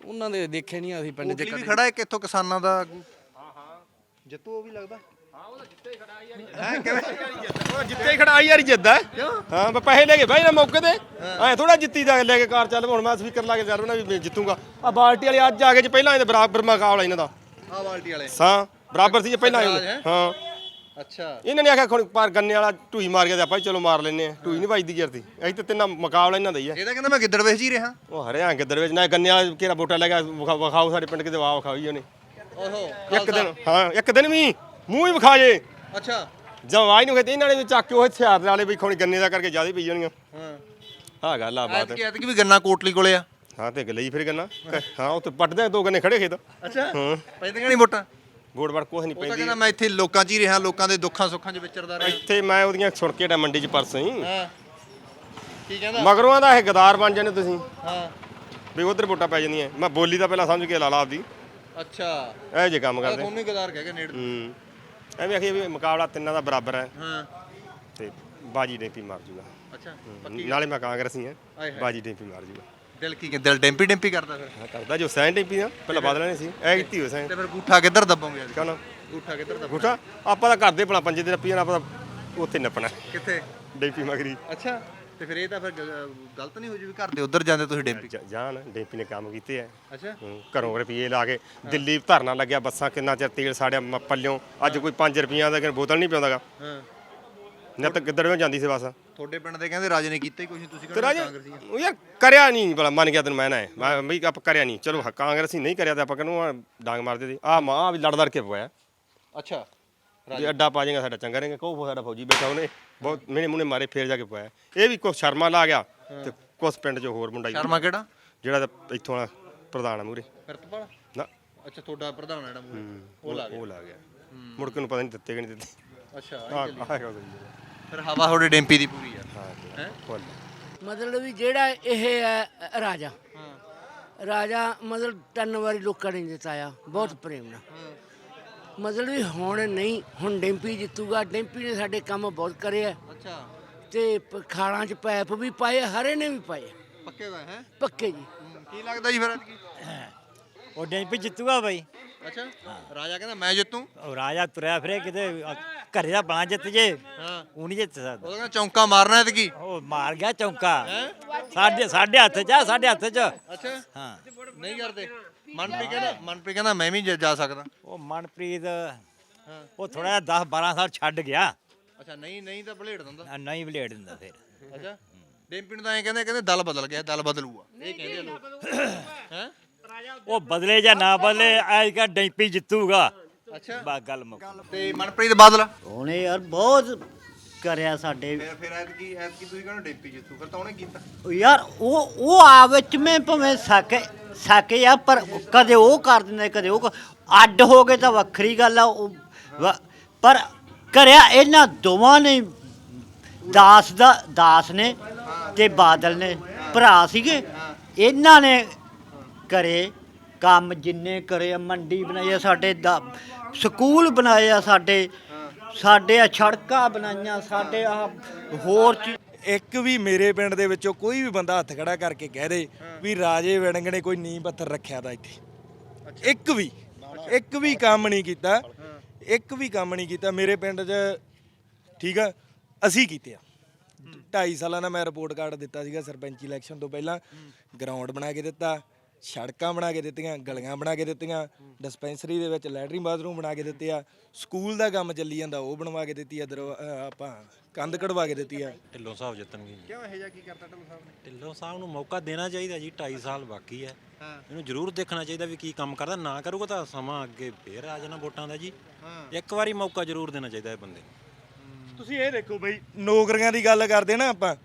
K: ਉਹਨਾਂ ਦੇ ਦੇਖੇ ਨਹੀਂ ਅਸੀਂ ਪਿੰਡ 'ਚ
B: ਵੀ ਖੜਾ ਹੈ ਕਿੱਥੋਂ ਕਿਸਾਨਾਂ ਦਾ? ਆਗੂ ਹਾਂ ਹਾਂ। ਜਿੱਤੂ ਉਹ ਵੀ ਲੱਗਦਾ।
J: ਉਹ ਜਿੱਤੇ ਹੀ ਖੜਾ ਆਈ ਯਾਰ ਜਿੱਦਾ ਹਾਂ ਮੈਂ ਪੈਸੇ ਲੈ ਕੇ ਬਹਿ ਜਾ ਮੌਕੇ ਤੇ। ਐ ਥੋੜਾ ਜਿੱਤੀ ਦਾ ਲੈ ਕੇ ਕਾਰ ਚੱਲ ਹੁਣ ਮੈਂ ਸਪੀਕਰ ਲਾ ਕੇ ਬਣਾ ਵੀ ਜਿੱਤੂਗਾ। ਆ ਬਾਲਟੀ ਵਾਲੇ ਅੱਜ ਆ ਗਏ ਚ ਪਹਿਲਾਂ ਇਹਦੇ ਬਰਾਬਰ ਮੁਕਾਬਲਾ ਇਹਨਾਂ ਦਾ।
B: ਆ ਬਾਲਟੀ ਵਾਲੇ।
J: ਹਾਂ ਬਰਾਬਰ ਸੀ ਜੇ ਪਹਿਲਾਂ। ਹਾਂ।
B: ਅੱਛਾ।
J: ਇਹਨਾਂ ਨੇ ਆਖਿਆ ਖੁਣ ਪਰ ਗੰਨੇ ਵਾਲਾ ਟੂਈ ਮਾਰ ਗਿਆ ਤੇ ਆਪਾਂ ਚਲੋ ਮਾਰ ਲੈਨੇ ਆ ਟੂਈ ਨਹੀਂ ਵੱਜਦੀ ਗਿਰਦੀ ਅਸੀਂ ਤੇ ਤਿੰਨਾਂ ਮੁਕਾਬਲਾ ਇਹਨਾਂ ਦਾ ਹੀ ਆ।
B: ਇਹਦਾ ਕਹਿੰਦਾ ਮੈਂ ਗਿੱਦੜ ਵੇਚ ਹੀ ਰਿਹਾ।
J: ਉਹ ਹਰਿਆਣਾ ਗਿੱਦੜ ਵਿੱਚ ਨਾ ਗੰਨੇ ਵਾਲਾ ਕਿਹੜਾ ਬੋਟਾ ਲੈ ਗਿਆ ਵਿਖਾ- ਵਿਖਾਓ ਸਾਡੇ ਪਿੰਡ ਕਿਤੇ ਵਾਹ ਵਿਖਾਈ ਉਹਨੇ।
B: ਓਹੋ
J: ਇੱਕ ਦਿਨ ਹਾਂ ਇੱਕ ਦਿਨ ਵੀ। ਮੂੰਹ ਹੀ ਵਿਖਾ ਜੇ।
B: ਅੱਛਾ।
J: ਆਵਾਜ਼ ਨੂੰ ਕਹਿੰਦੇ ਇਹਨਾਂ ਨੇ ਵੀ ਚੱਕ ਕੇ ਉਹ ਹਥਿਆਰ ਵਾਲੇ ਵੀ ਖੋਣੀ ਗੰਨੇ ਦਾ ਕਰਕੇ ਜ਼ਿਆਦਾ ਪਈ ਜਾਣੀਆਂ
B: ਹਾਂ।
J: ਹਾਂ ਗੱਲ ਆ ਬਾਤ।
B: ਐਤਕੀ ਐਤਕੀ ਵੀ ਗੰਨਾ ਕੋਟਲੀ ਕੋਲੇ ਆ।
J: ਹਾਂ ਤੇ ਲਈ ਫਿਰ ਗੰਨਾ। ਹਾਂ ਉੱਥੇ ਪੱਟਦੇ ਦੋ ਗੰਨੇ ਖੜੇ ਖੇਤ।
B: ਅੱਛਾ।
J: ਹਾਂ।
B: ਪੈਂਦੀਆਂ ਨਹੀਂ ਵੋਟਾਂ?
J: ਗੋੜ ਵੜ ਕੁਛ ਨਹੀਂ
B: ਉਹ ਤਾਂ
J: ਪੈਂਦੀ।
B: ਕਹਿੰਦਾ ਮੈਂ ਇੱਥੇ ਲੋਕਾਂ 'ਚ ਹੀ ਰਿਹਾ ਲੋਕਾਂ ਦੇ ਦੁੱਖਾਂ ਸੁੱਖਾਂ 'ਚ ਵਿਚਰਦਾ ਰਿਹਾ।
J: ਇੱਥੇ ਮੈਂ ਉਹਦੀਆਂ ਸੁਣ ਕੇ ਡਾ ਮੰਡੀ 'ਚ ਪਰਸੋਂ ਹੀ
B: ਹਾਂ। ਕੀ ਕਹਿੰਦਾ?
J: ਮਗਰੋਂ ਦਾ ਇਹ ਗਦਾਰ ਬਣ ਜਾਂਦੇ ਤੁਸੀਂ।
B: ਹਾਂ।
J: ਵੀ ਉਧਰ ਵੋਟਾਂ ਪੈ ਜਾਂਦੀਆਂ। ਮੈਂ ਬੋਲੀ ਦਾ ਪਹਿਲਾਂ ਸਮਝ ਕੇ ਲਾ ਲਾ ਆਪਦੀ।
B: ਅੱਛਾ।
J: ਇਹ ਜੇ ਕੰਮ ਕਰਦੇ।
B: ਤੁਹਾਨੂੰ ਹੀ ਗਦਾਰ ਕਹਿ ਕੇ ਨੇੜ।
J: ਹੂੰ। ਐਵੇਂ ਆਖੀ ਵੀ ਮੁਕਾਬਲਾ ਤਿੰਨਾਂ ਦਾ ਬਰਾਬਰ ਹੈ।
B: ਹਾਂ।
J: ਤੇ ਬਾਜੀ ਡੇਪੀ ਮਾਰ ਜੂਗਾ।
B: ਅੱਛਾ
J: ਨਾਲੇ ਮੈਂ ਕਾਂਗਰਸੀ ਹਾਂ।
B: ਆਏ ਹਾਏ।
J: ਬਾਜੀ ਡੇਪੀ ਮਾਰ ਜੂਗਾ।
B: ਦਿਲ ਕੀ ਕਿ ਦਿਲ ਡੈਂਪੀ ਡੈਂਪੀ ਕਰਦਾ ਫਿਰ।
J: ਹਾਂ ਕਰਦਾ ਜੋ ਸੈਨ ਡੇਪੀ ਨਾ ਪਹਿਲਾਂ ਬਦਲ ਲੈਣੇ ਸੀ। ਐ ਕੀਤੀ ਹੋ ਸੈਨ।
B: ਤੇ ਫਿਰ ਗੂਠਾ ਕਿੱਧਰ ਦੱਬੋਗੇ ਅੱਜ?
J: ਕਹਣਾ
B: ਗੂਠਾ ਕਿੱਧਰ ਦੱਬੋਗੇ?
J: ਗੁੱਠਾ ਆਪਾਂ ਤਾਂ ਕਰਦੇ ਭਲਾ ਪੰਜੇ ਦੇ ਨੱਪੀ ਜਾਣਾ ਆਪਾਂ ਤਾਂ ਉੱਥੇ ਨੱਪਣਾ।
B: ਕਿੱਥੇ?
J: ਡੇਪੀ ਮਗਰੀ।
B: ਅੱਛਾ। ਤੇ ਫਿਰ ਇਹ ਤਾਂ ਫਿਰ ਗ- ਗਲਤ ਨਹੀਂ ਹੋ ਜੂ ਵੀ ਘਰ ਦੇ ਉਧਰ ਜਾਂਦੇ ਤੁਸੀਂ ਡੈਂਪੀ?
J: ਜ- ਜਾਣ ਡੇਪੀ ਨੇ ਕੰਮ ਕੀਤੇ ਐ
B: ਅੱਛਾ।
J: ਹੂੰ, ਘਰੋਂ ਰੁਪਈਏ ਲਾ ਕੇ ਦਿੱਲੀ ਧਰਨਾ ਲੱਗਿਆ ਬੱਸਾਂ ਕਿੰਨਾ ਚਿਰ ਤੇਲ ਸਾੜਿਆ ਮ- ਪੱਲਿਓਂ। ਅੱਜ ਕੋਈ 5 ਰੁਪਈਆਂ ਦਾ ਕਿ ਬੋਤਲ ਨਹੀਂ ਪਿਆਉਂਦਾਗਾ
B: ਹਾਂ।
J: ਨਾ ਤਾਂ ਗਿੱਦੜ ਵਿੱਚ ਜਾਂਦੀ ਸੀ ਬੱਸ?
B: ਤੁਹਾਡੇ ਪਿੰਡ ਦੇ ਕਹਿੰਦੇ ਰਾਜੇ ਨੇ ਕੀਤਾ ਹੀ ਕੁਝ ਨਹੀਂ ਤੁਸੀਂ
J: ਤੇ ਰਾਜੇ
B: ਕਾਂਗਰਸੀ ਆ।
J: ਉਹ ਯਾਰ ਕਰਿਆ ਨਹੀਂ ਭਲਾ ਮੰਨ ਗਿਆ ਤੈਨੂੰ ਮੈਂ ਨਾ। ਮੈਂ ਵੀ ਆਪ ਕਰਿਆ ਨਹੀਂ ਚਲੋ ਹ- ਕਾਂਗਰਸੀ ਨਹੀਂ ਕਰਿਆ ਤੇ ਆਪਾਂ ਕਹਿੰਨੂੰ ਡਾਂਗ ਮਾਰਦੇ ਸੀ? ਆ ਮਾਂ ਵੀ ਲੜ ਲੜ ਕੇ ਪਵਾਇਆ
B: ਅੱਛਾ
J: ਜੇ ਅੱਡਾ ਪਾ ਜਾਏਗਾ ਸਾਡਾ ਚੰਗਾ ਰਹੇਗਾ। ਕਹੋ ਸਾਡਾ ਫੌਜੀ ਬੈਠਾ ਉਹਨੇ। ਬਹੁਤ ਮੇਰੇ ਮੂੰਹ ਨੇ ਮਾਰੇ ਫੇਰ ਜਾ ਕੇ ਪਵਾਇਆ। ਇਹ ਵੀ ਕੁਛ ਸ਼ਰਮਾ ਲਾ ਗਿਆ ਤੇ ਕੁਛ ਪਿੰਡ 'ਚ ਹੋਰ ਮੁੰਡਾ ਹੀ
B: ਸ਼ਰਮਾ ਕਿਹੜਾ?
J: ਜਿਹੜਾ ਤਾਂ ਇੱਥੋਂ ਵਾਲਾ ਪ੍ਰਧਾਨ ਆ ਮੂਰੇ।
B: ਫਿਰਤਪਾਲ
J: ਨਾ।
B: ਅੱਛਾ ਤੁਹਾਡਾ ਪ੍ਰਧਾਨ ਹੈ ਜਿਹੜਾ ਮੂਹਰੇ। ਉਹ ਲਾ ਗਿਆ।
J: ਉਹ ਲਾ ਗਿਆ। ਮੁੜ ਕੇ ਨੂੰ ਪਤਾ ਨਹੀਂ ਦਿੱਤੇ ਕਿ ਨਹੀਂ ਦਿੱਤੇ।
B: ਅੱਛਾ
J: ਆ ਆ ਗਿਆ ਉਹਦਾ
B: ਫਿਰ ਹਵਾ ਤੁਹਾਡੇ ਡੈਂਪੀ ਦੀ ਪੂਰੀ ਆ।
J: ਹਾਂ ਫੁੱਲ
L: ਮਤਲਬ ਵੀ ਜਿਹੜਾ ਇਹ ਹੈ ਰਾਜਾ। ਰਾਜਾ ਮਤਲਬ ਤਿੰਨ ਵਾਰੀ ਲੋਕਾਂ ਨੇ ਜਿਤਾਇਆ ਬਹੁਤ ਪ੍ਰੇਮ ਨਾਲ। ਮਤਲਬ ਵੀ ਹੁਣ ਨਹੀਂ ਹੁਣ ਡੈਂਪੀ ਜਿੱਤੂਗਾ ਡੈਂਪੀ ਨੇ ਸਾਡੇ ਕੰਮ ਬਹੁਤ ਕਰੇ ਆ।
B: ਅੱਛਾ।
L: ਤੇ ਪ- ਖਾਲਾਂ 'ਚ ਪੈਪ ਵੀ ਪਾਏ ਹਰੇ ਨੇ ਵੀ ਪਾਏ
B: ਪੱਕੇ ਵਾ ਹੈ?
L: ਪੱਕੇ ਜੀ।
B: ਕੀ ਲੱਗਦਾ ਜੀ ਫਿਰ ਐਤਕੀ?
F: ਉਹ ਡੈਂਪੀ ਜਿੱਤੂਗਾ ਬਾਈ।
B: ਅੱਛਾ। ਰਾਜਾ ਕਹਿੰਦਾ ਮੈਂ ਜਿੱਤੂ।
F: ਉਹ ਰਾਜਾ ਤੁਰਿਆ ਫਿਰੇ ਕਿਤੇ ਅ, ਘਰੇ ਦਾ ਬਣਾ ਜਿੱਤ ਜੇ।
B: ਹਾਂ
F: ਉਹ ਨਹੀਂ ਜਿੱਤ ਸਕਦਾ।
B: ਉਹ ਕਹਿੰਦਾ ਚੌਂਕਾ ਮਾਰਨਾ ਐਤਕੀ?
F: ਉਹ ਮਾਰ ਗਿਆ ਚੌਂਕਾ। ਸਾਡੇ ਸਾਡੇ ਹੱਥ 'ਚ ਆ ਸਾਡੇ ਹੱਥ 'ਚ।
B: ਅੱਛਾ।
F: ਹਾਂ।
B: ਨਹੀਂ ਕਰਦੇ। ਮਨਪ੍ਰੀਤ ਕਹਿੰਦਾ ਮਨਪ੍ਰੀਤ ਕਹਿੰਦਾ ਮੈਂ ਵੀ ਜ- ਸਕਦਾ।
F: ਉਹ ਮਨਪ੍ਰੀਤ ਉਹ ਥੋੜਾ ਜਿਹਾ 10 12 ਸਾਲ ਛੱਡ ਗਿਆ।
B: ਅੱਛਾ ਨਹੀਂ ਨਹੀਂ ਤਾਂ ਭਲੇੜ ਦਿੰਦਾ।
F: ਆ, ਨਹੀਂ ਬਲੇਡ ਦਿੰਦਾ ਫਿਰ।
B: ਅੱਛਾ। ਡੈਂਪੀ ਨੂੰ ਤਾਂ ਐਂ ਕਹਿੰਦੇ ਕਹਿੰਦੇ ਦਲ ਬਦਲ ਗਿਆ ਦਲ ਬਦਲੂਆ ਇਹ ਕਹਿੰਦੇ ਲੋਕ। ਹੈ
F: ਉਹ ਬਦਲੇ ਜਾਂ ਨਾ ਬਦਲੇ ਐਜ ਕਾ ਡੈਂਪੀ ਜਿੱਤੂਗਾ।
B: ਅੱਛਾ।
F: ਬਾ ਗੱਲ ਮੁੱਕ
B: ਤੇ ਮਨਪ੍ਰੀਤ ਬਾਦਲ?
E: ਉਹਨੇ ਯਾਰ ਬਹੁਤ ਕਰਿਆ ਸਾਡੇ।
B: ਫਿਰ ਫਿਰ ਐਤਕੀ ਐਤਕੀ ਤੁਸੀਂ ਕਹਿੰਦੇ ਡੈਂਪੀ ਜਿੱਤੂ? ਫਿਰ ਤਾਂ ਉਹਨੇ ਕੀਤਾ।
E: ਉਹ ਯਾਰ ਉਹ ਉਹ ਆ ਵਿੱਚ ਮੈਂ ਭਵੇਂ ਸਕੇ ਸਕੇ ਆ ਪਰ ਕਦੇ ਉਹ ਕਰ ਦਿੰਦੇ ਕਦੇ ਉਹ ਕਰ- ਅੱਡ ਹੋ ਗਏ ਤਾਂ ਵੱਖਰੀ ਗੱਲ ਆ ਉਹ ਵ- ਪਰ ਕਰਿਆ ਇਹਨਾਂ ਦੋਵਾਂ ਨੇ। ਦਾਸ ਦਾ ਦਾਸ ਨੇ ਤੇ ਬਾਦਲ ਨੇ। ਭਰਾ ਸੀਗੇ। ਇਹਨਾਂ ਨੇ ਕਰੇ ਕੰਮ ਜਿੰਨੇ ਕਰੇ ਆ, ਮੰਡੀ ਬਣਾਈ ਆ ਸਾਡੇ ਦਾ। ਸਕੂਲ ਬਣਾਏ ਆ ਸਾਡੇ। ਸਾਡੇ ਆ ਸੜਕਾਂ ਬਣਾਈਆਂ ਸਾਡੇ ਆ ਹੋਰ ਚੀ-
D: ਇੱਕ ਵੀ ਮੇਰੇ ਪਿੰਡ ਦੇ ਵਿੱਚੋਂ ਕੋਈ ਵੀ ਬੰਦਾ ਹੱਥ ਖੜਾ ਕਰਕੇ ਕਹਿ ਦੇ ਵੀ ਰਾਜੇ ਵੜਿੰਗ ਨੇ ਕੋਈ ਨੀਂਹ ਪੱਥਰ ਰੱਖਿਆ ਦਾ ਇੱਥੇ। ਇੱਕ ਵੀ ਇੱਕ ਵੀ ਕੰਮ ਨਹੀਂ ਕੀਤਾ। ਇੱਕ ਵੀ ਕੰਮ ਨਹੀਂ ਕੀਤਾ। ਮੇਰੇ ਪਿੰਡ 'ਚ ਠੀਕ ਆ ਅਸੀਂ ਕੀਤੇ ਆ। 2.5 ਸਾਲਾਂ ਦਾ ਮੈਂ ਰਿਪੋਰਟ ਕਾਰਡ ਦਿੱਤਾ ਸੀਗਾ ਸਰਪੰਚੀ ਇਲੈਕਸ਼ਨ ਤੋਂ ਪਹਿਲਾਂ। ਗਰਾਊਂਡ ਬਣਾ ਕੇ ਦਿੱਤਾ। ਸੜਕਾਂ ਬਣਾ ਕੇ ਦਿੱਤੀਆਂ ਗਲੀਆਂ ਬਣਾ ਕੇ ਦਿੱਤੀਆਂ ਡਿਸਪੈਂਸਰੀ ਦੇ ਵਿੱਚ ਲੈਟਰਿੰਗ ਬਾਥਰੂਮ ਬਣਾ ਕੇ ਦਿੱਤੇ ਆ ਸਕੂਲ ਦਾ ਕੰਮ ਚੱਲੀ ਜਾਂਦਾ ਉਹ ਬਣਵਾ ਕੇ ਦਿੱਤੀ ਆ ਦਰਵਾ- ਅਹ ਆਪਾਂ ਕੰਧ ਕਢਵਾ ਕੇ ਦਿੱਤੀ ਆ।
M: ਢਿੱਲੋਂ ਸਾਹਿਬ ਜਿੱਤਣਗੇ ਜੀ।
B: ਕਿਉਂ ਇਹ ਜਿਹਾ ਕੀ ਕਰਤਾ ਢਿੱਲੋਂ ਸਾਹਿਬ ਨੇ?
M: ਢਿੱਲੋਂ ਸਾਹਿਬ ਨੂੰ ਮੌਕਾ ਦੇਣਾ ਚਾਹੀਦਾ ਜੀ 2.5 ਸਾਲ ਬਾਕੀ ਹੈ।
B: ਹਾਂ।
M: ਇਹਨੂੰ ਜ਼ਰੂਰ ਦੇਖਣਾ ਚਾਹੀਦਾ ਵੀ ਕੀ ਕੰਮ ਕਰਦਾ ਨਾ ਕਰੂਗਾ ਤਾਂ ਸਮਾਂ ਅੱਗੇ ਫੇਰ ਆ ਜਾਣਾ ਵੋਟਾਂ ਦਾ ਜੀ।
B: ਹਾਂ।
M: ਇੱਕ ਵਾਰੀ ਮੌਕਾ ਜ਼ਰੂਰ ਦੇਣਾ ਚਾਹੀਦਾ ਇਹ ਬੰਦੇ ਨੂੰ।
D: ਤੁਸੀਂ ਇਹ ਦੇਖੋ ਬਈ ਨੌਕਰੀਆਂ ਦੀ ਗੱਲ ਕਰਦੇ ਨਾ ਆਪਾਂ।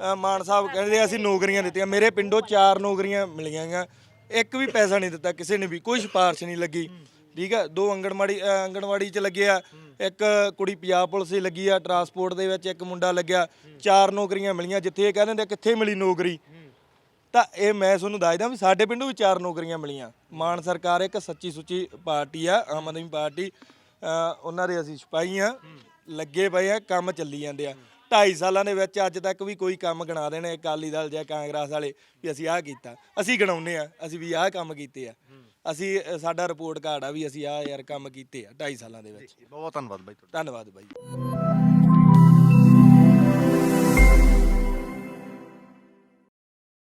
D: ਅਹ ਮਾਨ ਸਾਹਿਬ ਕਹਿੰਦੇ ਅਸੀਂ ਨੌਕਰੀਆਂ ਦਿੱਤੀਆਂ। ਮੇਰੇ ਪਿੰਡੋਂ ਚਾਰ ਨੌਕਰੀਆਂ ਮਿਲੀਆਂ ਗਾ ਇੱਕ ਵੀ ਪੈਸਾ ਨਹੀਂ ਦਿੱਤਾ ਕਿਸੇ ਨੇ ਵੀ, ਕੋਈ ਸਿਫਾਰਿਸ਼ ਨਹੀਂ ਲੱਗੀ। ਠੀਕ ਆ? ਦੋ ਅੰਗਣਵਾੜੀ, ਅਹ ਅੰਗਣਵਾੜੀ 'ਚ ਲੱਗੇ ਆ। ਇੱਕ ਕੁੜੀ ਪੰਜਾਬ ਪੁਲਿਸ 'ਚ ਲੱਗੀ ਆ, ਟਰਾਂਸਪੋਰਟ ਦੇ ਵਿੱਚ ਇੱਕ ਮੁੰਡਾ ਲੱਗਿਆ। ਚਾਰ ਨੌਕਰੀਆਂ ਮਿਲੀਆਂ, ਜਿੱਥੇ ਇਹ ਕਹਿੰਦੇ ਨੇ ਕਿੱਥੇ ਮਿਲੀ ਨੌਕਰੀ? ਤਾਂ ਇਹ ਮੈਂ ਤੁਹਾਨੂੰ ਦੱਸਦਾ ਵੀ ਸਾਡੇ ਪਿੰਡੋਂ ਵੀ ਚਾਰ ਨੌਕਰੀਆਂ ਮਿਲੀਆਂ। ਮਾਨ ਸਰਕਾਰ ਇੱਕ ਸੱਚੀ ਸੁੱਚੀ ਪਾਰਟੀ ਆ, ਆਮ ਆਦਮੀ ਪਾਰਟੀ। ਅਹ ਉਹਨਾਂ ਦੇ ਅਸੀਂ ਸਿਪਾਹੀ ਆ, ਲੱਗੇ ਪਏ ਆ, ਕੰਮ ਚੱਲੀ ਜਾਂਦੇ ਆ। 2.5 ਸਾਲਾਂ ਦੇ ਵਿੱਚ ਅੱਜ ਤੱਕ ਵੀ ਕੋਈ ਕੰਮ ਗਣਾ ਦੇਣੇ ਅਕਾਲੀ ਦਲ ਜਾਂ ਕਾਂਗਰਸ ਵਾਲੇ ਵੀ ਅਸੀਂ ਆਹ ਕੀਤਾ। ਅਸੀਂ ਗਣਾਉਨੇ ਆ ਅਸੀਂ ਵੀ ਆਹ ਕੰਮ ਕੀਤੇ ਆ। ਅਸੀਂ ਸਾਡਾ ਰਿਪੋਰਟ ਕਾਰਡ ਆ ਵੀ ਅਸੀਂ ਆਹ ਯਾਰ ਕੰਮ ਕੀਤੇ ਆ 2.5 ਸਾਲਾਂ ਦੇ ਵਿੱਚ।
B: ਬਹੁਤ ਧੰਨਵਾਦ ਬਾਈ ਤੁਹਾਡਾ।
D: ਧੰਨਵਾਦ ਬਾਈ।